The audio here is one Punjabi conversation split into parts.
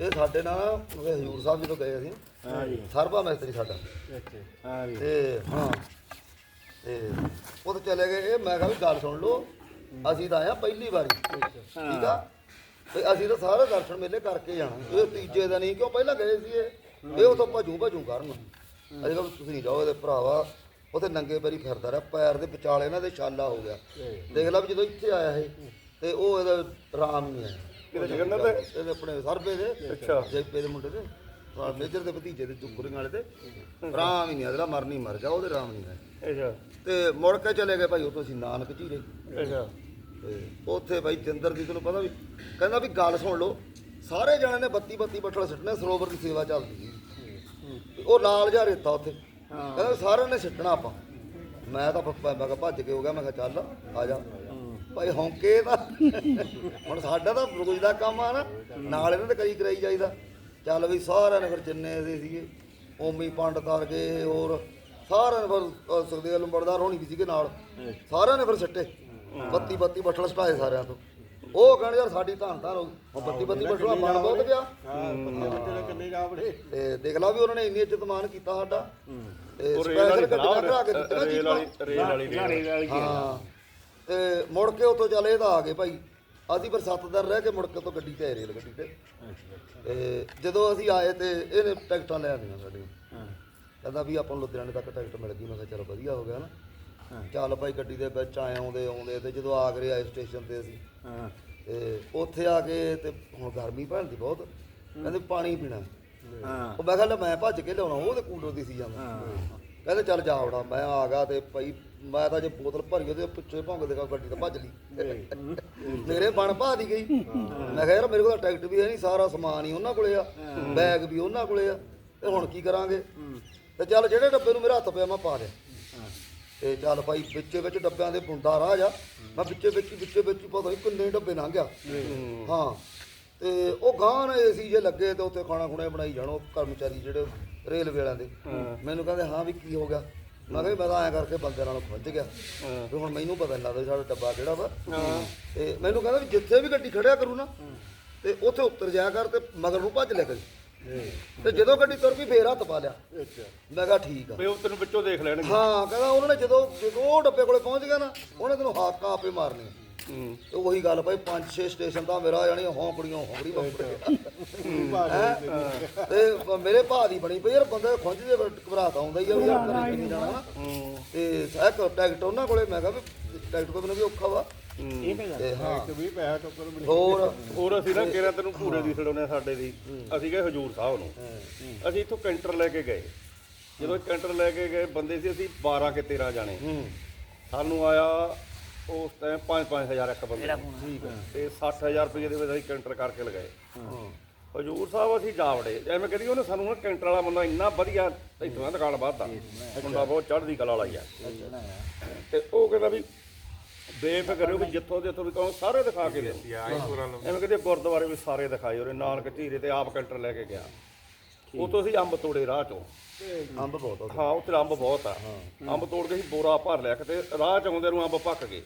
ਇਹ ਸਾਡੇ ਨਾਲ ਉਹ ਹਜੂਰ ਸਾਹਿਬ ਜਦੋਂ ਗਏ ਅਸੀਂ ਹਾਂ ਜੀ। ਸਰਬਾ ਮੈਸਤਰੀ ਸਾਡਾ। ਅੱਛਾ। ਹਾਂ ਜੀ। ਤੇ ਹਾਂ। ਤੇ ਉਹ ਤਾਂ ਚਲੇ ਗਏ ਇਹ ਮੈਂ ਕਿਹਾ ਵੀ ਗੱਲ ਸੁਣ ਲਓ ਅਸੀਂ ਤਾਂ ਆਇਆ ਪਹਿਲੀ ਵਾਰੀ। ਠੀਕ ਆ? ਤੇ ਅਸੀਂ ਤਾਂ ਸਾਰੇ ਦਰਸ਼ਨ ਮੇਲੇ ਕਰਕੇ ਜਾਣਾ। ਇਹ ਤੀਜੇ ਦਿਨ ਹੀ ਕਿਉਂ ਪਹਿਲਾਂ ਗਏ ਸੀ ਇਹ? ਇਹ ਉਥੋਂ ਭਜੂ ਭਜੂ ਕਰਨ। ਅਸੀਂ ਕਿਹਾ ਤੁਸੀਂ ਨਹੀਂ ਜਾਓ ਇਹਦੇ ਭਰਾਵਾ ਉਥੇ ਨੰਗੇ ਪੈਰੀ ਫਿਰਦਾ ਰਿਹਾ ਪੈਰ ਦੇ ਵਿਚਾਲੇ ਇਹਨਾਂ ਦੇ ਛਾਲਾ ਹੋ ਗਿਆ। ਦੇਖ ਲਾ ਵੀ ਜਦੋਂ ਇੱਥੇ ਆਇਆ ਇਹ ਤੇ ਉਹ ਇਹਦਾ ਰਾਮ ਨਹੀਂ ਆਇਆ। ਕਿਤੇ ਜਗੰਨਾਥ ਦੇ? ਇਹਦੇ ਆਪਣੇ ਸਰਬੇ ਦੇ। ਅੱਛਾ। ਜੈਪੇ ਦੇ ਮੁੰਡੇ ਦੇ। ਨਾਲ ਮੇਜਰ ਦੇ ਭਤੀਜੇ ਦੇ ਚੁੱਕਰਿੰਗ ਵਾਲੇ ਤੇ ਰਾਮ ਹੀ ਨਹੀਂ ਅਗਲਾ ਮਰਨੀ ਮਰ ਗਿਆ ਉਹਦੇ ਰਾਮ ਨਹੀਂ ਆਇਆ ਅੱਛਾ। ਤੇ ਮੁੜ ਕੇ ਚਲੇ ਗਏ ਭਾਈ ਉਤੋਂ ਅਸੀਂ ਨਾਨਕ ਝੀਰੇ। ਅੱਛਾ। ਤੇ ਉੱਥੇ ਭਾਈ ਚੰਦਰ ਦੀ ਤੁਹਾਨੂੰ ਪਤਾ ਵੀ ਕਹਿੰਦਾ ਵੀ ਗੱਲ ਸੁਣ ਲਓ ਸਾਰੇ ਜਣਿਆਂ ਨੇ ਬੱਤੀ ਬੱਤੀ ਬੱਠਲ ਸਿੱਟਣੇ ਸਰੋਵਰ ਦੀ ਸੇਵਾ ਚੱਲਦੀ ਸੀ। ਉਹ ਲਾਲ ਜਿਹਾ ਰੇਤਾ ਉੱਥੇ। ਕਹਿੰਦਾ ਸਾਰਿਆਂ ਨੇ ਸਿੱਟਣਾ ਆਪਾਂ। ਮੈਂ ਤਾਂ ਮੈਂ ਕਿਹਾ ਭੱਜ ਕੇ ਹੋ ਗਿਆ ਮੈਂ ਕਿਹਾ ਚੱਲ ਆ ਜਾ। ਭਾਈ ਹੌਂਕੇ ਦਾ ਹੁਣ ਸਾਡਾ ਤਾਂ ਰੋਜ਼ ਦਾ ਕੰਮ ਆ ਨਾ ਨਾਲ ਇਹਨਾਂ ਦੇ ਕਰੀ ਕਰਾਈ ਜਾਈਦਾ। ਚੱਲ ਵੀ ਸਾਰਿਆਂ ਨੇ ਫਿਰ ਜਿੰਨੇ ਦੇ ਸੀਗੇ ਓਮੀ ਆ ਗਏ ਹੋਰ ਸਾਰਿਆਂ ਨੇ ਫਿਰ ਸੁਖਦੇਵ ਲੰਬੜਦਾਰ ਹੋਣੀ ਵੀ ਸੀਗੇ ਨਾਲ। ਸਾਰਿਆਂ ਨੇ ਫਿਰ ਸਿੱਟੇ। ਬੱਤੀ ਬੱਤੀ ਬੱਠਲ ਸਟਾਏ ਸਾਰਿਆਂ ਤੋਂ। ਉਹ ਕਹਿੰਦੇ ਯਾਰ ਸਾਡੀ ਧੰਨ ਧੰਨ ਹੋ ਗਈ। ਬੱਤੀ ਬੱਤੀ ਬੱਠਲਾ ਬਣ ਬਹੁਤ ਗਿਆ। ਤੇ ਦੇਖ ਲਾ ਵੀ ਉਹਨਾਂ ਨੇ ਇੰਨੀ ਇੱਜ਼ਤ ਮਾਨ ਕੀਤਾ ਸਾਡਾ। ਤੇ ਸਪੈਸ਼ਲ ਗੱਡੀਆਂ ਕਰਾ ਕੇ ਦਿੱਤੀਆਂ ਰੇਲ ਜੀਪਾਂ। ਵਾਲੀ ਰੇਲ ਵਾਲੀ ਰੇਲ ਵਾਲੀ ਹਾਂ। ਤੇ ਮੁੜ ਕੇ ਉਤੋਂ ਚੱਲ ਤਾਂ ਆ ਗਏ ਭਾਈ। ਅਸੀਂ ਫਿਰ ਸੱਤ ਦਿਨ ਰਹਿ ਕੇ ਮੁੜ ਕੇ ਤੋਂ ਗੱਡੀ ਤੇ ਆਏ ਰੇਲ ਗੱਡੀ ਤੇ। ਤੇ ਜਦੋਂ ਅਸੀਂ ਆਏ ਤੇ ਇਹਨੇ ਟਿਕਟਾਂ ਲੈ ਆਂਦੀਆਂ ਸਾਡੀਆਂ ਕਹਿੰਦਾ ਵੀ ਆਪਾਂ ਨੂੰ ਲੁਧਿਆਣੇ ਤੱਕ ਟਿਕਟ ਮਿਲ ਗਈ। ਮੈਂ ਕਿਹਾ ਚਲੋ ਵਧੀਆ ਹੋ ਗਿਆ ਨਾ। ਚੱਲ ਭਾਈ ਗੱਡੀ ਦੇ ਵਿੱਚ ਆਏ ਆਉਂਦੇ ਆਉਂਦੇ ਤੇ ਜਦੋਂ ਆਗਰੇ ਆਏ ਸਟੇਸ਼ਨ ਤੇ ਅਸੀਂ। ਤੇ ਉੱਥੇ ਆ ਕੇ ਤੇ ਹੁਣ ਗਰਮੀ ਭੈਣਦੀ ਬਹੁਤ। ਕਹਿੰਦੇ ਪਾਣੀ ਪੀਣਾ। ਹਾਂ ਉਹ ਮੈਂ ਕਿਹਾ ਲੈ ਮੈਂ ਭੱਜ ਕੇ ਲਿਆਉਣਾ ਉਹਦੇ ਕੂਲਰ ਦੀ ਸੀ ਜਾਂਦਾ। ਕਹਿੰਦੇ ਚੱਲ ਜਾ ਵੜਾ ਮੈਂ ਆ ਗਿਆ ਤੇ ਭਾਈ ਮੈਂ ਤਾਂ ਜੇ ਬੋਤਲ ਭਰੀ ਉਹਦੇ ਪਿੱਛੇ ਭੌਂਕ ਦੇਗਾ ਗੱਡੀ ਤਾਂ ਭੱਜ ਲਈ। ਮੇਰੇ ਬਣ ਭਾ ਦੀ ਗਈ। ਮੈਂ ਕਿਹਾ ਯਾਰ ਮੇਰੇ ਕੋਲ ਟਿਕਟ ਵੀ ਹੈ ਨਹੀਂ ਸਾਰਾ ਸਮਾਨ ਹੀ ਉਹਨਾਂ ਕੋਲੇ ਆ। ਬੈਗ ਵੀ ਉਹਨਾਂ ਕੋਲੇ ਆ। ਤੇ ਹੁਣ ਕੀ ਕਰਾਂਗੇ? ਤੇ ਚੱਲ ਜਿਹੜੇ ਡੱਬੇ ਨੂੰ ਮੇਰਾ ਹੱਥ ਪਿਆ ਮੈਂ ਪਾ ਲਿਆ। ਤੇ ਚੱਲ ਭਾਈ ਵਿੱਚੇ ਵਿੱਚ ਡੱਬਿਆਂ ਦੇ ਬੁੰਦਾ ਰਾਹ ਜਾ। ਮੈਂ ਵਿੱਚੇ ਵਿੱਚ ਵਿੱਚੇ ਵਿੱਚ ਪਤਾ ਨਹੀਂ ਕਿੰਨੇ ਡੱਬੇ ਲੰਘ ਗਿਆ। ਹਾਂ। ਤੇ ਉਹ ਗਾਂ ਨੇ ਏਸੀ ਜੇ ਲੱਗੇ ਤੇ ਉੱਥੇ ਖਾਣਾ ਖੁਣਾ ਬਣਾਈ ਜਾਣੋ ਕਰਮਚਾਰੀ ਜਿਹੜੇ ਰੇਲਵੇ ਵਾਲਿਆਂ ਦੇ। ਮੈਨੂੰ ਕਹਿੰਦੇ ਹਾਂ ਵੀ ਕੀ ਹੋ ਗਿਆ? ਮੈਂ ਕਿਹਾ ਵੀ ਮੈਂ ਤਾਂ ਐਂ ਕਰਕੇ ਬੰਦੇ ਨਾਲ ਖੁੰਝ ਗਿਆ। ਤੇ ਹੁਣ ਮੈਨੂੰ ਪਤਾ ਨਹੀਂ ਲੱਗਦਾ ਵੀ ਸਾਡਾ ਡੱਬਾ ਕਿਹੜਾ ਵਾ। ਤੇ ਮੈਨੂੰ ਕਹਿੰਦਾ ਵੀ ਜਿੱਥੇ ਵੀ ਗੱਡੀ ਖੜਿਆ ਕਰੂ ਨਾ ਤੇ ਉੱਥੇ ਉੱਤਰ ਜਾਇਆ ਕਰ ਤੇ ਮਗਰ ਨੂੰ ਭੱਜ ਲਿਆ ਕਰੀ। ਤੇ ਜਦੋਂ ਗੱਡੀ ਤੁਰ ਪਈ ਫੇਰ ਹੱਥ ਪਾ ਲਿਆ। ਮੈਂ ਕਿਹਾ ਠੀਕ ਆ। ਵੀ ਉਹ ਤੈਨੂੰ ਵਿੱਚੋਂ ਦੇਖ ਲੈਣਗੇ। ਹਾਂ ਕਹਿੰਦਾ ਉਹਨਾਂ ਨੇ ਜਦੋਂ ਜਦੋਂ ਉਹ ਡੱਬੇ ਕੋਲੇ ਪਹੁੰਚ ਗਿਆ ਨਾ ਉਹਨੇ ਤੈਨੂੰ ਹਾਕਾਂ ਆਪੇ ਮਾਰਨੀਆਂ ਹੂੰ ਤੇ ਉਹੀ ਗੱਲ ਭਾਈ ਪੰਜ ਛੇ ਸਟੇਸ਼ਨ ਤਾਂ ਮੇਰਾ ਜਾਣੀ ਹੌਂਕੜੀਆਂ ਹੌਂਕੜੀ ਹੈਂ? ਤੇ ਮੇਰੇ ਭਾ ਦੀ ਬਣੀ ਪਈ ਯਾਰ ਬੰਦੇ ਖੁੰਝ ਜੇ ਘਬਰਾਤਾ ਆਉਂਦਾ ਹੀ ਆ ਵੀ ਯਾਰ ਘਰੇ ਕਿੰਨੀ ਜਾਣਾ ਤੇ ਇੱਕ ਟਿਕਟ ਉਹਨਾਂ ਕੋਲੇ ਮੈਂ ਕਿਹਾ ਵੀ ਟਿਕਟ ਮੈਨੂੰ ਵੀ ਔਖਾ ਵਾ। ਤੇ ਹਾਂ। ਇੱਕ ਵੀ ਪੈਸਾ ਟੋਕਰ ਬਣੀ ਹੋਰ? ਹੋਰ ਅਸੀਂ ਨਾ ਕਿਹੜਾ ਤੈਨੂੰ ਪੂਰੇ ਦੀ ਛਡਾਉਣੇ ਸਾਡੇ ਦੀ। ਅਸੀਂ ਗਏ ਹਜੂਰ ਸਾਹਿਬ ਨੂੰ। ਅਸੀਂ ਇੱਥੋਂ ਕੈਂਟਰ ਲੈ ਕੇ ਗਏ। ਜਦੋਂ ਕੈਂਟਰ ਲੈ ਕੇ ਗਏ ਬੰਦੇ ਸੀ ਅਸੀਂ 12 ਕੇ 13 ਜਾਣੇ। ਸਾਨੂੰ ਆਇਆ ਉਸ ਟਾਈਮ 5-5000 ਇੱਕ ਬੰਦੇ ਨੂੰ। ਠੀਕ ਹੈ। ਤੇ 60000 ਰੁਪਏ ਦੇ ਵਿੱਚ ਅਸੀਂ ਕੈਂਟਰ ਕਰਕੇ ਲਗਾਏ। ਹਜੂਰ ਸਾਹਿਬ ਅਸੀਂ ਜਾ ਵੜੇ। ਐਵੇਂ ਕਰੀ ਉਹਨੇ ਸਾਨੂੰ ਨਾ ਕੈਂਟਰ ਵਾਲਾ ਬੰਦਾ ਇੰਨਾ ਵਧੀਆ ਇੱਥੋਂ ਦੁਕਾਨ ਬਾਦਾ ਮੁੰਡਾ ਬਹੁਤ ਚੜ੍ਹਦੀ ਕਲਾ ਵਾਲਾ ਹੀ ਆ। ਤੇ ਉਹ ਕਹਿੰਦਾ ਵੀ ਬੇਫਿਕਰ ਹੋ ਵੀ ਜਿੱਥੋਂ ਦੇ ਉੱਥੋਂ ਵੀ ਕਹੋ ਸਾਰੇ ਦਿਖਾ ਕੇ ਦੇ ਐਵੇਂ ਕਹਿੰਦੇ ਗੁਰਦੁਆਰੇ ਵੀ ਸਾਰੇ ਦਿਖਾਏ ਉਹਨੇ ਨਾਨਕ ਝੀਰੇ ਤੇ ਆਪ ਕੈਂਟਰ ਲੈ ਕੇ ਗਿਆ। ਉਤੋਂ ਅਸੀਂ ਅੰਬ ਤੋੜੇ ਰਾਹ ਚੋਂ। ਅੰਬ ਬਹੁਤ ਆ ਹਾਂ ਉੱਥੇ ਅੰਬ ਬਹੁਤ ਆ। ਅੰਬ ਤੋੜ ਕੇ ਅਸੀਂ ਬੋਰਾ ਭਰ ਲਿਆ। ਕਿਤੇ ਰਾਹ ਚ ਆਉਂਦੇ ਨੂੰ ਅੰਬ ਪੱਕ ਗਏ।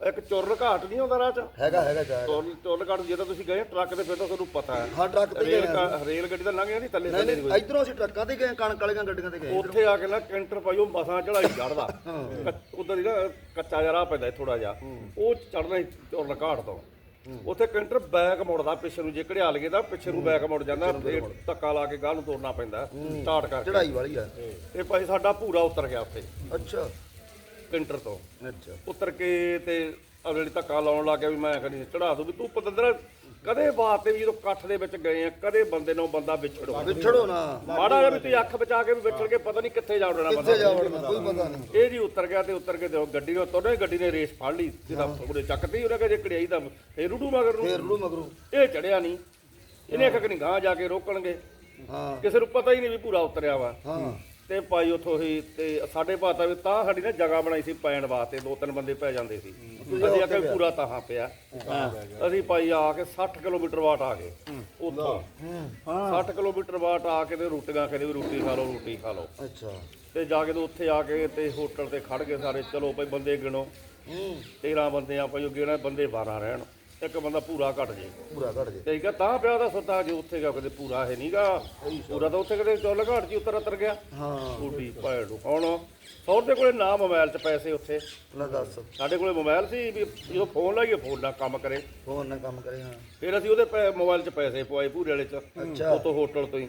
ਇੱਕ ਚੁਰਨ ਘਾਟ ਨਹੀਂ ਆਉਂਦਾ ਰਾਹ ਚ? ਹੈਗਾ ਹੈਗਾ ਚਾਹ ਚੁਰਨ ਚੁਰਨ ਘਾਟ ਜਦੋਂ ਤੁਸੀਂ ਗਏ ਟਰੱਕ ਤੇ ਫਿਰ ਤਾਂ ਤੁਹਾਨੂੰ ਪਤਾ ਹੈ। ਹਾਂ ਟਰੱਕ ਤੇ ਰੇਲ ਗਾ- ਰੇਲ ਗੱਡੀ ਤਾਂ ਲੰਘ ਜਾਂਦੀ ਥੱਲੇ ਨਹੀਂ ਨਹੀਂ ਇਧਰੋਂ ਅਸੀਂ ਟਰੱਕਾਂ ਤੇ ਗਏ ਕਣਕ ਵਾਲੀਆਂ ਗੱਡੀਆਂ ਤੇ ਗਏ। ਉੱਥੇ ਆ ਕੇ ਨਾ ਕੈਂਟਰ ਪਾਈ ਉਹ ਮਸਾਂ ਚੜਾਈ ਚੜਦਾ ਉਧਰ ਨਾ ਕੱਚਾ ਜਿਹਾ ਰਾਹ ਪੈਂਦਾ ਥੋੜਾ ਜਿਹਾ। ਉਹ ਚੜਨਾ ਹੀ ਚੁਰਨ ਘਾਟ ਤੋਂ। ਉੱਥੇ ਕੈਂਟਰ ਬੈਕ ਮੁੜਦਾ ਪਿੱਛੇ ਨੂੰ ਜੇ ਘੜਿਆ ਲਗੇ ਤਾਂ ਪਿੱਛੇ ਨੂੰ ਬੈਕ ਮੁੜ ਜਾਂਦਾ ਫੇਰ ਧੱਕਾ ਲਾ ਕੇ ਗਾਹ ਨੂੰ ਤੋੜਨਾ ਪੈਂਦਾ ਸਟਾਰਟ ਕਰਕੇ। ਚੜਾਈ ਵਾਲੀ ਆ। ਤੇ ਭਾਈ ਸਾਡਾ ਪੂਰਾ ਉਤਰ ਗਿਆ ਉੱਥੇ। ਅੱਛਾ। ਕੈਂਟਰ ਤੋਂ। ਅੱਛਾ। ਉਤਰ ਕੇ ਤੇ ਅਗਲੀ ਧੱਕਾ ਲਾਉਣ ਲੱਗ ਗਿਆ ਵੀ ਮੈਂ ਕਦੀ ਚੜਾ ਦੂੰ ਵੀ ਤੂੰ ਪਤੰਦਰ ਕਦੇ ਬਾਤ ਤੇ ਵੀ ਜਦੋਂ ਇਕੱਠ ਦੇ ਵਿੱਚ ਗਏ ਆ ਕਦੇ ਬੰਦੇ ਨਾਲ ਬੰਦਾ ਵਿਛੜੋ। ਵਿਛੜੋ ਨਾ। ਮਾੜਾ ਜਿਹਾ ਵੀ ਤੁਸੀਂ ਅੱਖ ਬਚਾ ਕੇ ਵੀ ਵਿਛੜ ਕੇ ਪਤਾ ਨਹੀਂ ਕਿੱਥੇ ਜਾ ਉੜਨਾ ਕਿੱਥੇ ਬੰਦਾ। ਜਾ ਵੜਨਾ ਕੋਈ ਪਤਾ ਨਹੀਂ। ਇਹ ਜੀ ਉਤਰ ਗਿਆ ਤੇ ਉਤਰ ਕੇ ਤੇ ਉਹ ਗੱਡੀ ਨੂੰ ਤੋੜੇ ਗੱਡੀ ਨੇ ਰੇਸ ਫੜ ਲਈ ਜਿਹਦਾ ਉਹਦੇ ਚੱਕਤੀ ਉਹਨੇ ਕਹੇ ਕੜਿਆਈ ਦਾ ਫੇਰ ਰੂਡੂ ਮਗਰ ਨੂੰ। ਫੇਰ ਲੂ ਮਗਰੂ। ਇਹ ਚੜਿਆ ਨਹੀਂ। ਇਹਨੇ ਕਿ ਨਹੀਂ ਗਾਂ ਜਾ ਕੇ ਰੋਕਣਗੇ। ਹਾਂ। ਕਿਸੇ ਨੂੰ ਪਤਾ ਹੀ ਨਹੀਂ ਵੀ ਪੂਰਾ ਉਤਰਿਆ ਵਾ। ਹਾਂ। ਤੇ ਭਾਈ ਉਥੋਂ ਹੀ ਤੇ ਸਾਡੇ ਭਾਤਾ ਵੀ ਤਾਂ ਸਾਡੀ ਨਾ ਜਗ੍ਹਾ ਬਣਾਈ ਸੀ ਪੈਣ ਵਾਸਤੇ ਦੋ ਤਿੰਨ ਬੰਦੇ ਪੈ ਜਾਂਦੇ ਸੀ। ਅਸੀਂ ਆਖਿਆ ਪੂਰਾ ਤਾਹਾਂ ਪਿਆ। ਅਸੀਂ ਭਾਈ ਆ ਕੇ 60 ਕਿਲੋਮੀਟਰ ਵਾਟ ਆ ਗਏ। ਉੱਥੋਂ। 60 ਕਿਲੋਮੀਟਰ ਵਾਟ ਆ ਕੇ ਤੇ ਰੋਟੀਆਂ ਕਹਿੰਦੇ ਵੀ ਰੋਟੀ ਖਾ ਲਓ ਰੋਟੀ ਖਾ ਲਓ। ਅੱਛਾ। ਤੇ ਜਾ ਕੇ ਤੇ ਉੱਥੇ ਆ ਕੇ ਤੇ ਹੋਟਲ ਤੇ ਖੜ ਗਏ ਸਾਰੇ ਚਲੋ ਭਾਈ ਬੰਦੇ ਗਿਣੋ। ਹੂੰ। 13 ਬੰਦੇ ਆ ਭਾਈ ਉਹ ਗਿਣਾ ਬੰਦੇ 12 ਰਹਿਣ। ਇੱਕ ਬੰਦਾ ਪੂਰਾ ਘਟ ਜੇ। ਪੂਰਾ ਘੜ ਜੇ। ਤੇ ਇੱਕ ਤਾਂ ਪਿਆ ਦਾ ਸੁੱਤਾ ਜੇ ਉੱਥੇ ਗਿਆ ਕਦੇ ਪੂਰਾ ਹੈ ਨਹੀਂਗਾ ਪੂਰਾ ਤਾਂ ਉੱਥੇ ਕਦੇ ਚੁੱਲ ਘਾਟ ਜੀ ਉੱਤਰ ਉਤਰ ਗਿਆ। ਹਾਂ। ਛੋਟੀ ਭੈਣ ਨੂੰ। ਹੁਣ ਸੌਰ ਦੇ ਕੋਲੇ ਨਾ ਮੋਬਾਈਲ 'ਚ ਪੈਸੇ ਉੱਥੇ। ਲੈ ਦੱਸ। ਸਾਡੇ ਕੋਲੇ ਮੋਬਾਈਲ ਸੀ ਵੀ ਜਦੋਂ ਫੋਨ ਲਾਈਏ ਫੋਨ ਨਾਲ ਕੰਮ ਕਰੇ। ਫੋਨ ਨਾਲ ਕੰਮ ਕਰੇ ਹਾਂ। ਫਿਰ ਅਸੀਂ ਉਹਦੇ ਪੈ- ਮੋਬਾਈਲ 'ਚ ਪੈਸੇ ਪਵਾਏ ਪੂਰੇ ਵਾਲੇ 'ਚ ਅੱਛਾ। ਉਤੋਂ ਹੋਟਲ ਤੋਂ ਹੀ।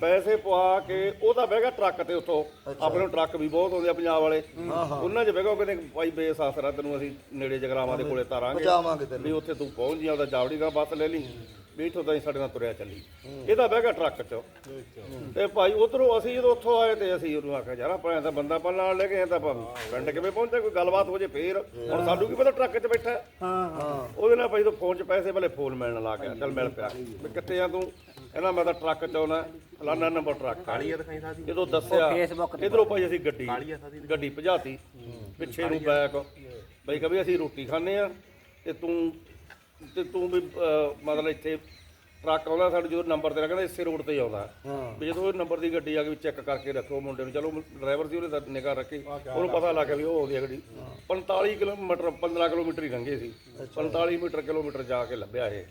ਪੈਸੇ ਪਵਾ ਕੇ ਉਹਦਾ ਬਹਿ ਗਿਆ ਟਰੱਕ ਤੇ ਉੱਥੋਂ। ਆਪਣੇ ਨੂੰ ਟਰੱਕ ਵੀ ਬਹੁਤ ਆਉਂਦੇ ਆ ਪੰਜਾਬ ਵਾਲੇ। ਹਾਂ ਹਾਂ। ਉਹਨਾਂ 'ਚ ਬਹਿ ਗਿਆ ਉਹ ਕਹਿੰਦੇ ਭਾਈ ਬੇਸਾਸਰਾ ਤੈਨੂੰ ਅਸੀਂ ਨੇੜੇ ਜਗਰਾਵਾਂ ਦੇ ਕੋਲੇ ਤਾਰਾਂਗੇ। ਪਹੁੰਚਾਵਾਂਗੇ ਵੀ ਤੈਨੂੰ ਉੱਥੇ ਤੂੰ ਪਹੁੰਚ ਜੀ ਉਹਦਾ ਜਾਵੜੀ ਦਾ ਬੱਸ ਲੈ ਲਈ। ਵੀ ਇੱਥੋਂ ਤਾਂ ਹੀ ਸਾਡੇ ਨਾਲ ਤੁਰਿਆ ਚੱਲੀ। ਇਹਦਾ ਬਹਿ ਗਿਆ ਟਰੱਕ 'ਚ। ਤੇ ਭਾਈ ਉਧਰੋਂ ਅਸੀਂ ਜਦੋਂ ਉੱਥੋਂ ਆਏ ਤੇ ਅਸੀਂ ਉਹਨੂੰ ਆਖਿਆ ਯਾਰ ਆਪਾਂ ਤਾਂ ਬੰਦਾ ਆਪਾਂ ਨਾਲ ਲੈ ਕੇ ਆਏ ਤਾਂ ਆਪਾਂ ਪਿੰਡ ਕਿਵੇਂ ਪਹੁੰਚੇ ਕੋਈ ਗੱਲਬਾਤ ਹੋ ਜੇ ਫੇਰ। ਹੁਣ ਸਾਨੂੰ ਕੀ ਪਤਾ ਟਰੱਕ 'ਚ ਬੈਠਾ ਹੈ। ਹਾਂ ਉਹਦੇ ਨਾਲ ਭਾਈ ਤੋਂ ਫੋਨ 'ਚ ਪੈਸੇ ਵਾਲੇ ਫੋਨ ਮਿਲਣ ਲੱਗ ਗਿਆ ਚੱਲ ਮਿਲ ਪਿਆ। ਵੀ ਕਿੱਥੇ ਆ ਤੂੰ? ਕਹਿੰਦਾ ਮੈਂ ਤਾਂ ਟਰੱਕ 'ਚ ਆਉਣਾ ਫਲਾਨਾ ਨੰਬਰ ਟਰੱਕ ਕਾਲੀ ਦਿਖਾਈ ਸਾਡੀ ਜਦੋਂ ਦੱਸਿਆ ਇਧਰੋਂ ਭਾਈ ਅਸੀਂ ਗੱਡੀ ਗੱਡੀ ਭਜਾਤੀ। ਪਿੱਛੇ ਨੂੰ ਬੈਕ ਬਈ ਕभी ਅਸੀਂ ਰੋਟੀ ਖਾਣੇ ਆ ਤੇ ਤੂੰ ਤੇ ਤੂੰ ਵੀ ਅਹ, ਮਤਲਬ ਇੱਥੇ ਟਰੱਕ ਆਉਂਦਾ ਸਾਡੇ ਜਦੋਂ ਨੰਬਰ ਤੇਰਾ ਕਹਿੰਦਾ ਇਸੇ ਰੋਡ ਤੇ ਹੀ ਆਉਂਦਾ। ਹਾਂ। ਵੀ ਜਦੋਂ ਉਹ ਨੰਬਰ ਦੀ ਗੱਡੀ ਆ ਗਈ ਚੈੱਕ ਕਰਕੇ ਰੱਖੋ ਮੁੰਡੇ ਨੂੰ ਚਲੋ ਡਰਾਈਵਰ ਸੀ ਉਹਨੇ ਤਾਂ ਨਿਗਾਹ ਰੱਖੀ। ਉਹਨੂੰ ਪਤਾ ਲੱਗ ਗਿਆ ਵੀ ਉਹ ਆਉਂਦੀ ਆ ਗੱਡੀ। 45 ਕਿਲੋਮੀਟਰ 15 ਕਿਲੋਮੀਟਰ ਹੀ ਲੰਘੇ ਸੀ। 45 ਮੀਟਰ ਕਿਲੋਮੀਟਰ ਜਾ ਕੇ ਲੱਭਿਆ ਇਹ।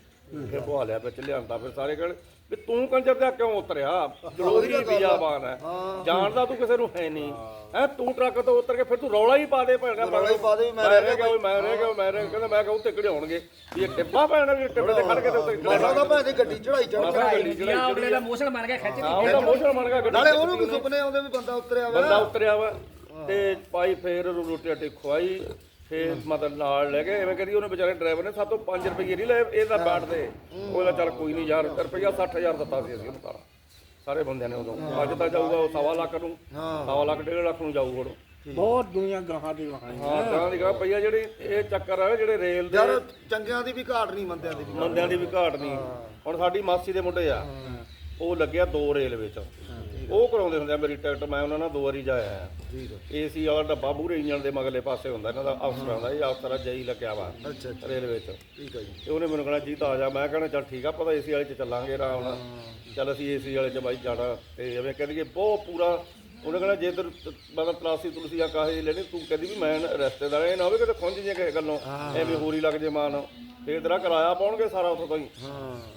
ਫਿਰ ਬੁਹਾ ਲਿਆ ਵਿੱਚ ਲਿਆਂਦਾ ਫਿਰ ਸਾਰੇ ਕਹਿਣ ਵੀ ਤੂੰ ਕੰਜਰ ਦਾ ਕਿਉਂ ਉਤਰਿਆ? ਜਰੂਰੀ ਬਿਆਬਾਨ ਹੈ। ਜਾਣਦਾ ਤੂੰ ਕਿਸੇ ਨੂੰ ਹੈ ਨਹੀਂ। ਹੈ ਤੂੰ ਟਰੱਕ ਤੋਂ ਉਤਰ ਕੇ ਫਿਰ ਤੂੰ ਰੌਲਾ ਹੀ ਪਾ ਦੇ ਭੈਣਾ ਰੌਲਾ ਹੀ ਪਾ ਦੇ ਮੈਂ ਰਹਿ ਗਿਆ ਮੈਂ ਰਹਿ ਗਿਆ ਮੈਂ ਰਹਿ ਗਿਆ। ਕਹਿੰਦਾ ਮੈਂ ਕਿਹਾ ਉੱਤੇ ਕਿਹੜੇ ਹੋਣਗੇ। ਵੀ ਇਹ ਟਿੱਬਾ ਪੈਣਾ ਵੀ ਟਿੱਬੇ ਤੇ ਖੜ ਕੇ ਤੇ ਉੱਤੇ ਮਸਾ ਦਾ ਭੈਣ ਦੀ ਗੱਡੀ ਚੜਾਈ ਚੜ ਮਸਾਂ ਗੱਡੀ ਚੜਾਈ ਜਾਂ ਅਗਲੇ ਦਾ ਮੋਸ਼ਨ ਬਣ ਗਿਆ ਖਿੱਚ ਹਾਂ ਉਹਦਾ ਮੋਸ਼ਨ ਬਣ ਗਿਆ ਗੱਡੀ ਨਾਲੇ ਉਹਨੂੰ ਵੀ ਸੁਪਨੇ ਆਉਂਦੇ ਵੀ ਬੰਦਾ ਉਤਰਿਆ ਵਾ। ਬੰਦਾ ਉਤਰਿਆ ਵਾ ਤੇ ਭਾਈ ਫੇਰ ਰੋਟੀ ਰਾਟੀ ਖਵਾਈ। ਫੇਰ ਮਤਲਬ ਨਾਲ ਲੈ ਗਏ ਐਵੇਂ ਕਰੀ ਉਹਨੇ ਵਿਚਾਰੇ ਡਰਾਈਵਰ ਨੇ ਸਾਤੋਂ 5 ਰੁਪਏ ਨਹੀਂ ਲਏ ਇਹਦਾ ਬਾਟ ਦੇ। ਉਹਦਾ ਚੱਲ ਕੋਈ ਨਹੀਂ ਯਾਰ ਰੁਪਈਆ 60000 ਦਿੱਤਾ ਸੀ ਅਸੀਂ ਉਹਨੂੰ ਸਾਰਾ ਸਾਰੇ ਬੰਦਿਆਂ ਨੇ ਉਦੋਂ। ਅੱਜ ਤਾਂ ਜਾਊਗਾ ਉਹ ਸਵਾ ਲੱਖ ਨੂੰ ਸਵਾ ਲੱਖ ਡੇਢ ਲੱਖ ਨੂੰ ਜਾਊ ਹੁਣ ਬਹੁਤ ਦੁਨੀਆ ਗਾਹਾਂ ਦੀ ਗਾਹਾਂ ਹਾਂ। ਤਾਂ ਦੀ ਗਾ ਪਈਆ ਜਿਹੜੀ ਇਹ ਚੱਕਰ ਆ ਜਿਹੜੇ ਰੇਲ ਦੇ ਯਾਰ ਚੰਗਿਆਂ ਦੀ ਵੀ ਘਾਟ ਨਹੀਂ ਬੰਦਿਆਂ ਦੀ ਵੀ ਬੰਦਿਆਂ ਦੀ ਵੀ ਘਾਟ ਨਹੀਂ। ਹੁਣ ਸਾਡੀ ਮਾਸੀ ਦੇ ਮੁੰਡੇ ਆ। ਉਹ ਲੱਗਿਆ ਦੋ ਰੇਲਵੇ ਚ ਉਹ ਕਰਾਉਂਦੇ ਹੁੰਦੇ ਆ ਮੇਰੀ ਟਿਕਟ ਮੈਂ ਉਹਨਾਂ ਨਾਲ ਦੋ ਵਾਰੀ ਜਾਇਆ ਆ। ਠੀਕ ਹੈ ਏਸੀ ਵਾਲਾ ਡੱਬਾ ਮੂਹਰੇ ਇੰਜਣ ਦੇ ਮਗਲੇ ਪਾਸੇ ਹੁੰਦਾ ਇਹਨਾਂ ਦਾ ਅਫਸਰ ਹੁੰਦਾ ਇਹ ਅਫਸਰ ਜਈ ਲੱਗਿਆ ਵਾ ਅੱਛਾ ਰੇਲਵੇ ਚ। ਠੀਕ ਹੈ ਜੀ। ਤੇ ਉਹਨੇ ਮੈਨੂੰ ਕਹਿਣਾ ਜੀਤ ਆ ਜਾ। ਮੈਂ ਕਹਿਣਾ ਚੱਲ ਠੀਕ ਆ ਪਤਾ ਏਸੀ ਵਾਲੇ ਚ ਚੱਲਾਂਗੇ ਆਰਾਮ ਨਾਲ। ਚੱਲ ਅਸੀਂ ਏਸੀ ਵਾਲੇ ਚ ਬਾਈ ਜਾਣਾ ਤੇ ਐਵੇਂ ਕਹਿੰਦੀ ਬਹੁਤ ਪੂਰਾ ਉਹਨੇ ਕਹਿਣਾ ਜੇ ਤਰ ਮਤਲਬ ਤਲਾਸੀ ਤੁਲਸੀ ਆ ਕਾਹੇ ਲੈਣੀ ਤੂੰ ਕਹਿੰਦੀ ਵੀ ਮੈਂ ਰਿਸ਼ਤੇਦਾਰ ਇਹ ਨਾ ਹੋਵੇ ਕਿਤੇ ਖੁੰਝ ਜੇ ਕਿਸੇ ਗੱਲੋਂ। ਐਵੇਂ ਹੋਰੀ ਲੱਗ ਜੇ ਮਾਨ। ਫੇਰ ਤੇਰਾ ਕਿਰਾਇਆ ਪਾਉਣਗੇ ਸਾਰਾ ਉੱਥੋਂ ਤੋਂ ਹੀ।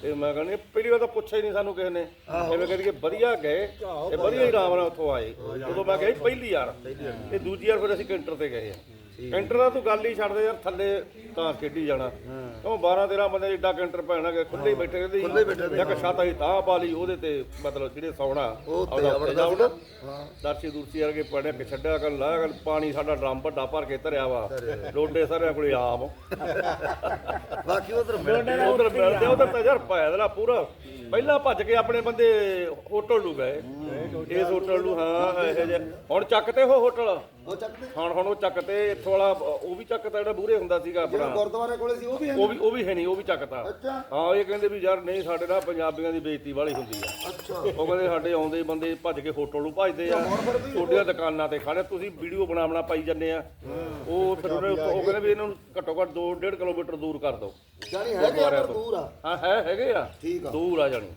ਤੇ ਮੈਂ ਕਹਿੰਦੀ ਪਹਿਲੀ ਵਾਰ ਤਾਂ ਪੁੱਛਿਆ ਹੀ ਨਹੀਂ ਸਾਨੂੰ ਕਿਸੇ ਨੇ। ਐਵੇਂ ਕਹਿੰਦੀ ਕਿ ਵਧੀਆ ਗਏ ਤੇ ਵਧੀਆ ਹੀ ਆਰਾਮ ਨਾਲ ਉੱਥੋਂ ਆਏ। ਉਦੋਂ ਮੈਂ ਗਈ ਪਹਿਲੀ ਵਾਰ। ਤੇ ਦੂਜੀ ਵਾਰ ਫਿਰ ਅਸੀਂ ਕੈਂਟਰ ਤੇ ਗਏ ਆ। ਕੈਂਟਰ ਦਾ ਤੂੰ ਗੱਲ ਹੀ ਛੱਡ ਦੇ ਯਾਰ ਥੱਲੇ ਤਾਂ ਖੇਡੀ ਜਾਣਾ। ਕਿਉਂ 12 13 ਬੰਦੇ ਏਡਾ ਕੈਂਟਰ ਪੈਣਾ ਕਿ ਖੁੱਲੇ ਹੀ। ਬੈਠੇ ਰਹਿੰਦੇ ਸੀ। ਇੱਕ ਛੱਤ ਹੀ ਤਾਂ ਪਾ ਲਈ ਉਹਦੇ ਤੇ ਮਤਲਬ ਜਿਹੜੇ ਸੌਣਾ ਉਹ ਤੇ। ਨਾ। ਹਾਂ। ਦਰਸ਼ੀ ਦੁਰਸੀ ਵਰਗੇ ਪੜਿਆ ਕਿ ਛੱਡਿਆ ਕਰ ਲਾਇਆ ਕਰ ਪਾਣੀ ਸਾਡਾ ਡਰਮ ਵੱਡਾ ਭਰ ਕੇ ਧਰਿਆ ਵਾ। ਲੋਡੇ ਸਾਰਿਆਂ ਕੋਲੇ ਆਪ ਬਾਕੀ ਉਧਰ ਉਧਰ ਮਿਲਦੇ ਉਧਰ ਤਾਂ ਯਾਰ ਪੈਦਲਾ ਪੂਰਾ। ਪਹਿਲਾਂ ਭੱਜ ਕੇ ਆਪਣੇ ਬੰਦੇ ਹੋਟਲ ਨੂੰ ਗਏ। ਇਸ ਹੋਟਲ ਨੂੰ ਹਾਂ ਇਹ ਜੇ ਹੁਣ ਚੱਕ ਤੇ ਉਹ ਹੋਟਲ? ਉਹ ਚੱਕਦੇ ਹੁਣ ਹੁਣ ਉਹ ਚੱਕ ਤੇ ਇੱਥੋਂ ਵਾਲਾ ਉਹ ਵੀ ਚੱਕਤਾ ਜਿਹੜਾ ਬੂਰੇ ਹੁੰਦਾ ਸੀਗਾ ਆਪਣਾ ਗੁਰਦੁਆਰੇ ਕੋਲੇ ਸੀ ਉਹ ਵੀ ਹੈ ਉਹ ਵੀ ਉਹ ਵੀ ਹੈ ਨਹੀਂ ਉਹ ਵੀ ਚੱਕਤਾ। ਅੱਛਾ। ਹਾਂ ਇਹ ਕਹਿੰਦੇ ਵੀ ਯਾਰ ਨਹੀਂ ਸਾਡੇ ਨਾਲ ਪੰਜਾਬੀਆਂ ਦੀ ਬੇਇੱਜ਼ਤੀ ਵਾਲੀ ਹੁੰਦੀ ਆ। ਅੱਛਾ। ਉਹ ਕਹਿੰਦੇ ਸਾਡੇ ਆਉਂਦੇ ਬੰਦੇ ਭੱਜ ਕੇ ਹੋਟਲ ਨੂੰ ਭੱਜਦੇ ਆ। ਛੋਟੀਆਂ ਦੁਕਾਨਾਂ ਤੇ ਖੜੇ ਤੁਸੀਂ ਵੀਡੀਓ ਬਣਾ ਬਣਾ ਪਾਈ ਜੰਨੇ ਆ। ਉਹ ਫਿਰ ਉਹਨੇ ਉਹ ਕਹਿੰਦੇ ਵੀ ਇਹਨਾਂ ਨੂੰ ਘੱਟੋ ਘੱਟ 2.5 ਕਿਲੋਮੀਟਰ ਦੂਰ ਕਰ ਦਿਓ। ਜਾਨੀ ਹੈਗੇ ਆ ਪਰ ਦੂਰ ਆ? ਹਾਂ ਹੈ ਹੈਗੇ ਆ। ਠੀਕ ਆ। ਦੂਰ ਆ ਜਾਣੀ।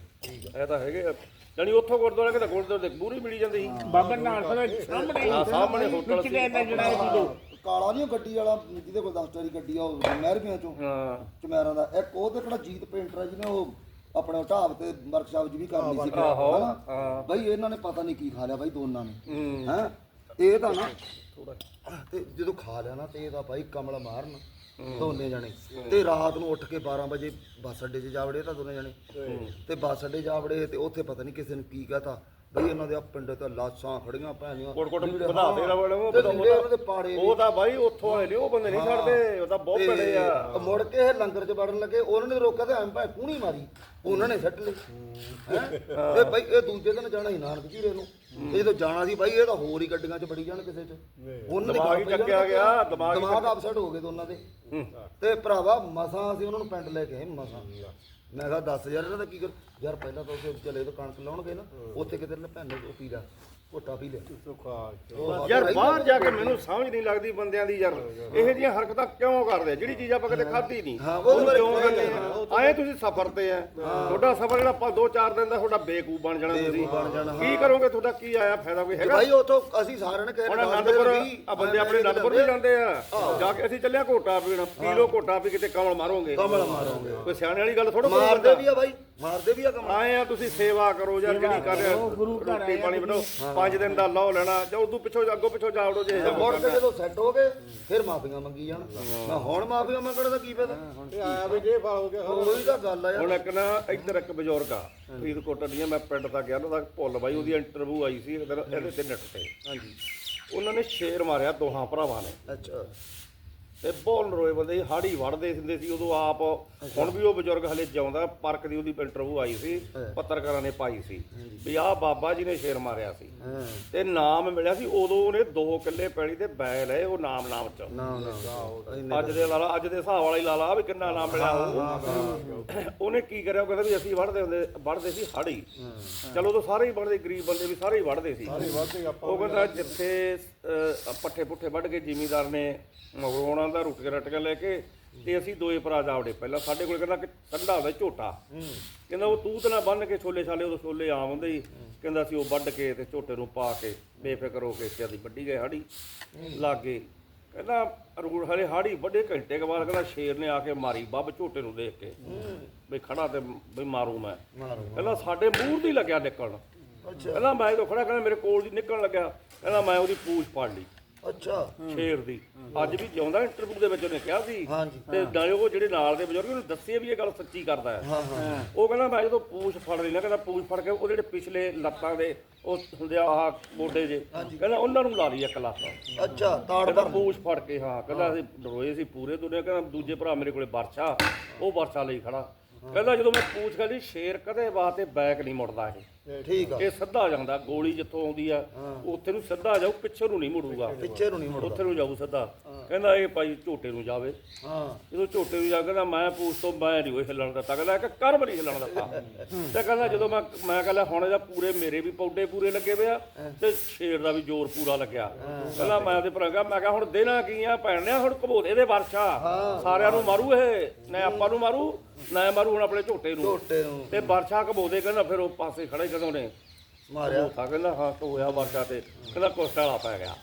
ਇਹ ਤਾਂ ਹੈਗੇ ਆ। ਜਾਣੀ ਉੱਥੋਂ ਗੁਰਦੁਆਰਾ ਕਿਤੇ ਗੁਰਦੁਆਰੇ ਦੇ ਪੂਰੀ ਮਿਲੀ ਜਾਂਦੀ ਸੀ। ਬਾਬਾ ਨਾਨਕ ਦੇ ਸਾਹਮਣੇ ਆ ਸਾਹਮਣੇ ਹੋਟਲ ਸੀ। ਜਿਹੜਾ ਇਹ ਦੋ ਕਾਲਾ ਨਹੀਂ ਉਹ ਗੱਡੀ ਵਾਲਾ ਜਿਹਦੇ ਕੋਲ 10 ਟਾਰੀ ਗੱਡੀ ਆ ਉਹ ਮਹਿਰਮੀਆਂ ਚੋਂ ਹਾਂ। ਚਮੈਰਾਂ ਦਾ। ਇੱਕ ਉਹ ਤੇ ਕਿਹੜਾ ਜੀਤ ਪੇਂਟਰ ਆ ਜਿਹਨੇ ਉਹ ਆਪਣੇ ਉਹ ਢਾਬ ਤੇ ਵਰਕਸ਼ਾਪ 'ਚ ਵੀ ਕਰਨੀ ਸੀ? ਹਾਂ। ਬਈ ਇਹਨਾਂ ਨੇ ਪਤਾ ਨਹੀਂ ਕੀ ਖਾ ਲਿਆ ਬਾਈ ਦੋਨਾਂ ਨੇ। ਹੂੰ। ਇਹ ਤਾਂ ਨਾ ਤੇ ਜਦੋਂ ਖਾ ਲਿਆ ਨਾ ਤੇ ਇਹਦਾ ਬਾਈ ਕਮਲ ਮਾਰਨ ਦੋਨੇ ਜਣੇ। ਤੇ ਰਾਤ ਨੂੰ ਉੱਠ ਕੇ 12 ਵਜੇ ਬੱਸ ਅੱਡੇ 'ਚ ਜਾ ਵੜੇ ਤਾਂ ਦੋਨੇ ਜਣੇ। ਤੇ ਬੱਸ ਅੱਡੇ ਜਾ ਵੜੇ ਤੇ ਉੱਥੇ ਪਤਾ ਨਹੀਂ ਕਿਸੇ ਨੇ ਕੀ ਕਹਤਾ। ਬਈ ਇਹਨਾਂ ਦੇ ਆ ਪਿੰਡ ਤੇ ਲਾਸ਼ਾਂ ਖੜੀਆਂ ਭੈਣੀਆਂ ਕੋਟ ਕੋਟ ਲੀੜੇ- ਵਧਾ ਦੇ ਰਵੜ ਉਹ ਤੇ ਲੀੜੇ ਉਹਨਾਂ ਦੇ ਪਾੜੇ ਉਹ ਤਾਂ ਬਾਈ ਉੱਥੋਂ ਆਏ ਨੇ ਉਹ ਬੰਦੇ ਨਹੀਂ ਛੱਡਦੇ ਉਹ ਤਾਂ ਬਹੁਤ ਤੇ ਆ। ਮੁੜ ਕੇ ਇਹ ਲੰਗਰ 'ਚ ਵੜਨ ਲੱਗੇ ਉਹਨਾਂ ਨੇ ਰੋਕਿਆ ਤੇ ਐਂ ਭਾਵੇਂ ਕੂਣੀ ਮਾਰੀ ਉਹਨਾਂ ਨੇ ਸੱਟ ਲਈ। ਹੈਂ? ਤੇ ਬਾਈ ਇਹ ਦੂਜੇ ਦਿਨ ਜਾਣਾ ਸੀ ਨਾਨਕ ਜੀਰੇ ਨੂੰ। ਇਹ ਜਦੋਂ ਜਾਣਾ ਸੀ ਬਾਈ ਇਹ ਤਾਂ ਹੋਰ ਹੀ ਗੱਡੀਆਂ 'ਚ ਬੜੀ ਜਾਣ ਕਿਸੇ 'ਚ। ਉਹਨਾਂ ਦੇ ਦਿਮਾਗ ਹੀ ਗੱਲ ਪਈ ਚੱਕਿਆ ਜਾਣ ਗਿਆ, ਦਿਮਾਗ ਹੀ ਦਿਮਾਗ ਅਪਸੈਟ ਹੋ ਗਏ ਦੋਨਾਂ ਦੇ। ਤੇ ਭਰਾਵਾ ਮਸਾਂ ਅਸੀਂ ਉਹਨਾਂ ਨੂੰ ਪਿੰਡ ਲੈ ਕੇ ਆਏ ਮਸਾਂ। ਮੈਂ ਕਿਹਾ 10000 ਇਹਨਾਂ ਦਾ ਕੀ ਕਰ? ਯਾਰ ਪਹਿਲਾਂ ਤਾਂ ਉੱਥੇ ਚਲੇ ਤੋਂ ਕਣਕ ਲਾਉਣਗੇ ਨਾ ਉੱਥੇ ਕਿਤੇ ਨਾ ਭੈਣੇ ਉਹ ਪੀਲਾ ਘੋਟਾ ਪੀ ਲਿਆ ਸੁਖਾ ਯਾਰ ਬਾਹਰ ਜਾ ਕੇ ਮੈਨੂੰ ਸਮਝ ਨਹੀਂ ਲੱਗਦੀ ਬੰਦਿਆਂ ਦੀ ਯਾਰ। ਇਹੋ ਜਿਹੀਆਂ ਹਰਕਤਾਂ ਕਿਉਂ ਕਰਦੇ? ਜਿਹੜੀ ਚੀਜ਼ ਆਪਾਂ ਕਦੇ ਖਾਧੀ ਨਹੀਂ। ਹਾਂ, ਉਹਦੇ ਉਹਨੂੰ ਬਾਰੇ ਕਿਉਂ ਕਰਦੇ ਆ ਆਏ ਤੁਸੀਂ ਸਫ਼ਰ ਤੇ ਆ। ਤੁਹਾਡਾ ਸਫ਼ਰ ਜਿਹੜਾ ਆਪਾਂ 2-4 ਦਿਨ ਦਾ ਤੁਹਾਡਾ ਬੇਕੂਫ ਬਣ ਜਾਣਾ ਤੁਸੀਂ। ਬਣ ਜਾਣਾ, ਕੀ ਕਰੋਗੇ? ਤੁਹਾਡਾ ਕੀ ਆਇਆ ਫਾਇਦਾ ਕੋਈ ਹੈਗਾ? ਭਾਈ ਉਥੋਂ ਅਸੀਂ ਸਾਰਿਆਂ ਨੇ ਕਹਿ ਹੁਣ ਅਨੰਦਪੁਰ ਆ ਬੰਦੇ ਆਪਣੇ ਅਨੰਦਪੁਰ ਵੀ ਜਾਂਦੇ ਆ। ਜਾ ਕੇ ਅਸੀਂ ਚੱਲਿਆ ਘੋਟਾ ਪੀਣ। ਪੀ ਲੋ ਘੋਟਾ ਪੀ ਕਿਤੇ ਕਮਲ ਮਾਰੋਗੇ। ਕਮਲ ਮਾਰੋਗੇ। ਕੋਈ ਸਿਆਣੇ ਵਾਲੀ ਗੱਲ ਥੋੜਾ ਮਾਰਦੇ ਵੀ ਆ ਭਾਈ ਮਾਰਦੇ ਵੀ ਆ ਕਮਲ। ਆਏ ਆ ਤੁਸੀਂ ਸੇਵਾ ਕਰੋ ਯਾਰ ਜਿਹੜੀ ਕਰ ਰਹੇ ਹੋ, ਗੁਰੂ ਘਰ ਰੋਟੀ ਪਾਣੀ ਬਣਾਓ। ਪੰਜ ਦਿਨ ਦਾ ਲਾਹ ਲੈਣਾ ਜਾਂ ਉਦੋਂ ਪਿੱਛੋਂ ਅੱਗੋਂ ਪਿੱਛੋਂ ਜਾਵੜੋ ਜੇ ਤੇ ਮੁੜ ਕੇ ਜਦੋਂ ਸੈੱਟ ਹੋ ਗਏ ਫਿਰ ਮਾਫੀਆਂ ਮੰਗੀ ਜਾਣ। ਮੈਂ ਹੁਣ ਮਾਫੀਆਂ ਮੰਗਣ ਦਾ ਕੀ ਫਾਇਦਾ? ਤੇ ਆਇਆ ਵੀ ਜੇ ਫਲ ਹੋ ਗਿਆ ਉਹੀ ਤਾਂ ਗੱਲ ਆ ਯਾਰ। ਹੁਣ ਇੱਕ ਨਾ ਇੱਧਰ ਇੱਕ ਬਜ਼ੁਰਗ ਆ ਫਰੀਦਕੋਟ ਦੀਆਂ ਮੈਂ ਪਿੰਡ ਤੱਕ ਗਿਆ ਉਹਨਾਂ ਦਾ ਭੁੱਲ ਬਾਈ ਉਹਦੀ ਇੰਟਰਵਿਊ ਆਈ ਸੀ ਇਹਦੇ ਇਹਦੇ ਤੇ ਨੈਟ ਤੇ। ਹਾਂਜੀ ਉਹਨਾਂ ਨੇ ਸ਼ੇਰ ਮਾਰਿਆ ਦੋਹਾਂ ਭਰਾਵਾਂ ਨੇ। ਅੱਛਾ। ਤੇ ਬਹੁਤ ਨਰੋਏ ਬੰਦੇ ਸੀ, ਹਾੜੀ ਵੜਦੇ ਹੁੰਦੇ ਸੀ ਉਦੋਂ ਆਪ ਹੁਣ ਵੀ ਉਹ ਬਜ਼ੁਰਗ ਹਲੇ ਜਿਉਂਦਾ ਪਾਰਕ ਦੀ ਉਹਦੀ ਇੰਟਰਵਿਊ ਆਈ ਸੀ ਪੱਤਰਕਾਰਾਂ ਨੇ ਪਾਈ ਸੀ ਵੀ ਆਹ ਬਾਬਾ ਜੀ ਨੇ ਸ਼ੇਰ ਮਾਰਿਆ ਸੀ। ਤੇ ਨਾਮ ਮਿਲਿਆ ਸੀ ਉਦੋਂ ਉਹਨੇ 2 ਕਿੱਲੇ ਪੈਲੀ ਤੇ ਬੈ ਲਏ ਉਹ ਨਾਮ ਨਾਮ ਚ। ਅੱਜ ਦੇ ਲਾਲਾ ਅੱਜ ਦੇ ਹਿਸਾਬ ਵਾਲਾ ਹੀ ਲਾਲਾ ਵੀ ਕਿੰਨਾ ਨਾਮ ਮਿਲਿਆ ਉਹ ਉਹਨੇ। ਕੀ ਕਰਿਆ ਉਹ ਕਹਿੰਦਾ ਵੀ ਅਸੀਂ ਵੜਦੇ ਹੁੰਦੇ ਵੜਦੇ ਸੀ ਹਾੜੀ। ਚਲੋ ਤਾਂ ਸਾਰੇ ਹੀ ਵੜਦੇ ਗਰੀਬ ਬੰਦੇ ਵੀ ਸਾਰੇ ਹੀ ਵੜਦੇ ਸੀ। ਉਹ ਕਹਿੰਦਾ ਜਿੱਥੇ ਪੱਠੇ ਪੁੱਠੇ ਵੱਢ ਕੇ ਜ਼ਿਮੀਦਾਰ ਨੇ ਮਗਰੋਣਾ ਦਾ ਰੁਕ ਕੇ ਰਟ ਕੇ ਲੈ ਕੇ ਤੇ ਅਸੀਂ ਦੋਏ ਭਰਾ ਜਾਵੜੇ। ਪਹਿਲਾਂ ਸਾਡੇ ਕੋਲ ਕਹਿੰਦਾ ਕਿ ਠੰਡਾ ਹੁੰਦਾ ਝੋਟਾ। ਕਹਿੰਦਾ ਉਹ ਤੂਤ ਨਾਲ ਬੰਨ ਕੇ ਛੋਲੇ ਛਾਲੇ ਉਦੋਂ ਛੋਲੇ ਆਮ ਹੁੰਦੇ ਸੀ। ਕਹਿੰਦਾ ਅਸੀਂ ਉਹ ਵੱਢ ਕੇ ਤੇ ਝੋਟੇ ਨੂੰ ਪਾ ਕੇ ਬੇਫਿਕਰ ਹੋ ਕੇ ਤੇ ਅਸੀਂ ਵੱਢੀ ਗਏ ਹਾੜੀ ਲਾਗੇ। ਕਹਿੰਦਾ ਰੂੜ ਹਲੇ ਹਾੜੀ ਵੱਡੇ ਘੰਟੇ ਕੇ ਬਾਅਦ ਕਹਿੰਦਾ ਸ਼ੇਰ ਨੇ ਆ ਕੇ ਮਾਰੀ ਬੱਬ ਝੋਟੇ ਨੂੰ ਦੇਖ ਕੇ। ਵੀ ਖੜਾ ਤੇ ਵੀ ਮਾਰੂ ਮੈਂ। ਕਹਿੰਦਾ ਸਾਡੇ ਮੂੰਹ ਦੀ ਲੱਗਿਆ ਨਿਕਲਣ। ਕਹਿੰਦਾ ਮੈਂ ਜਦੋਂ ਖੜਾ ਕਹਿੰਦਾ ਮੇਰੇ ਕੋਲ ਦੀ ਨਿਕਲਣ ਲੱਗਿਆ। ਕਹਿੰਦਾ ਮੈਂ ਉਹਦੀ ਪੂਛ ਫੜ ਲਈ। ਅੱਛਾ। ਸ਼ੇਰ ਦੀ। ਅੱਜ ਵੀ ਜਿਉਂਦਾ ਇੰਟਰਵਿਊ ਦੇ ਵਿੱਚ ਉਹਨੇ ਕਿਹਾ ਸੀ। ਹਾਂਜੀ। ਤੇ ਨਾਲੇ ਉਹ ਜਿਹੜੇ ਨਾਲ ਦੇ ਬਜ਼ੁਰਗ ਉਹਨੂੰ ਦੱਸੇ ਵੀ ਇਹ ਗੱਲ ਸੱਚੀ ਕਰਦਾ ਹੈ। ਉਹ ਕਹਿੰਦਾ ਮੈਂ ਜਦੋਂ ਪੂਛ ਫੜ ਲਈ ਨਾ ਕਹਿੰਦਾ ਪੂਛ ਫੜ ਕੇ ਉਹ ਜਿਹੜੇ ਪਿਛਲੇ ਲੱਤਾਂ ਦੇ ਉਹ ਹੁੰਦੇ ਆ ਆਹ ਮੋਢੇ ਜੇ ਕਹਿੰਦਾ ਉਹਨਾਂ ਨੂੰ ਲਾ ਲਈ ਇੱਕ ਲੱਤ। ਅੱਛਾ ਤਾੜ ਕਹਿੰਦਾ ਪੂਛ ਫੜ ਕੇ ਹਾਂ। ਕਹਿੰਦਾ ਅਸੀਂ ਡਰੋਏ ਸੀ ਪੂਰੇ ਦੁਨੀਆ ਕਹਿੰਦਾ ਦੂਜੇ ਭਰਾ ਮੇਰੇ ਕੋਲੇ ਵਰਸ਼ਾ ਉਹ ਵਰਸ਼ਾ ਲਈ ਖੜਾ। ਕਹਿੰਦਾ ਜਦੋਂ ਮੈਂ ਪੂਛ ਖੜੀ ਸ਼ੇਰ ਕਦੇ ਵਾਸਤੇ ਬੈਕ ਨਹੀਂ ਮੁੜਦਾ ਇਹ। ਠੀਕ ਆ। ਇਹ ਸਿੱਧਾ ਜਾਂਦਾ ਗੋਲੀ ਜਿੱਥੋਂ ਆਉਂਦੀ ਆ ਉੱਥੇ ਨੂੰ ਸਿੱਧਾ ਜਾਊ ਪਿੱਛੇ ਨੂੰ ਨਹੀਂ ਮੁੜੂਗਾ। ਪਿੱਛੇ ਨੂੰ ਨਹੀਂ ਮੁੜਦਾ ਉੱਥੇ ਨੂੰ ਜਾਊ ਸਿੱਧਾ। ਕਹਿੰਦਾ ਇਹ ਭਾਈ ਝੋਟੇ ਨੂੰ ਜਾਵੇ। ਹਾਂ। ਜਦੋਂ ਝੋਟੇ ਨੂੰ ਜਾ ਕੇ ਕਹਿੰਦਾ ਮੈਂ ਪੂਛ ਤੋਂ ਮੈਂ ਨਹੀਂ ਉਹ ਹਿੱਲਣ ਦਿੱਤਾ। ਕਹਿੰਦਾ ਇੱਕ ਕਰਮ ਨਹੀਂ ਹਿੱਲਣ ਦਿੱਤਾ। ਤੇ ਕਹਿੰਦਾ ਜਦੋਂ ਮੈਂ ਮੈਂ ਕਹਿੰਦਾ ਹੁਣ ਇਹਦਾ ਪੂਰੇ ਮੇਰੇ ਵੀ ਪੌਡੇ ਪੂਰੇ ਲੱਗੇ ਪਿਆ ਤੇ ਸ਼ੇਰ ਦਾ ਵੀ ਜ਼ੋਰ ਪੂਰਾ ਲੱਗਿਆ। ਕਹਿੰਦਾ ਮੈਂ ਤੇ ਭਰਾਂਗਾ ਮੈਂ ਕਿਹਾ ਹੁਣ ਦੇਣਾ ਕੀ ਆ ਭੈਣਿਆ ਹੁਣ ਘਬੋਦੇ ਦੇ ਵਰਸ਼ਾ ਸਾਰਿਆਂ ਨੂੰ ਮਾਰੂ ਇਹ ਨਾ ਆਪਾਂ ਨੂੰ ਮਾਰੂ ਨਾ ਮਾਰੂ ਹੁਣ ਆਪਣੇ ਝੋਟੇ ਨੂੰ। ਝੋਟੇ ਨੂੰ। ਤੇ ਵਰਸ਼ਾ ਘਬੋਦੇ ਕਹਿੰਦਾ ਫਿਰ ਉਹ ਪਾਸੇ ਖੜੇ ਕਦੋਂ ਨੇ ਮਾਰਿਆ। ਥਾ ਕਹਿੰਦਾ ਹਾਂ ਤੋਂ ਹੋਇਆ ਵਰਸ਼ਾ ਤੇ ਕਹਿੰਦਾ ਕੋਸਟਾਲਾ ਪੈ ਗਿਆ।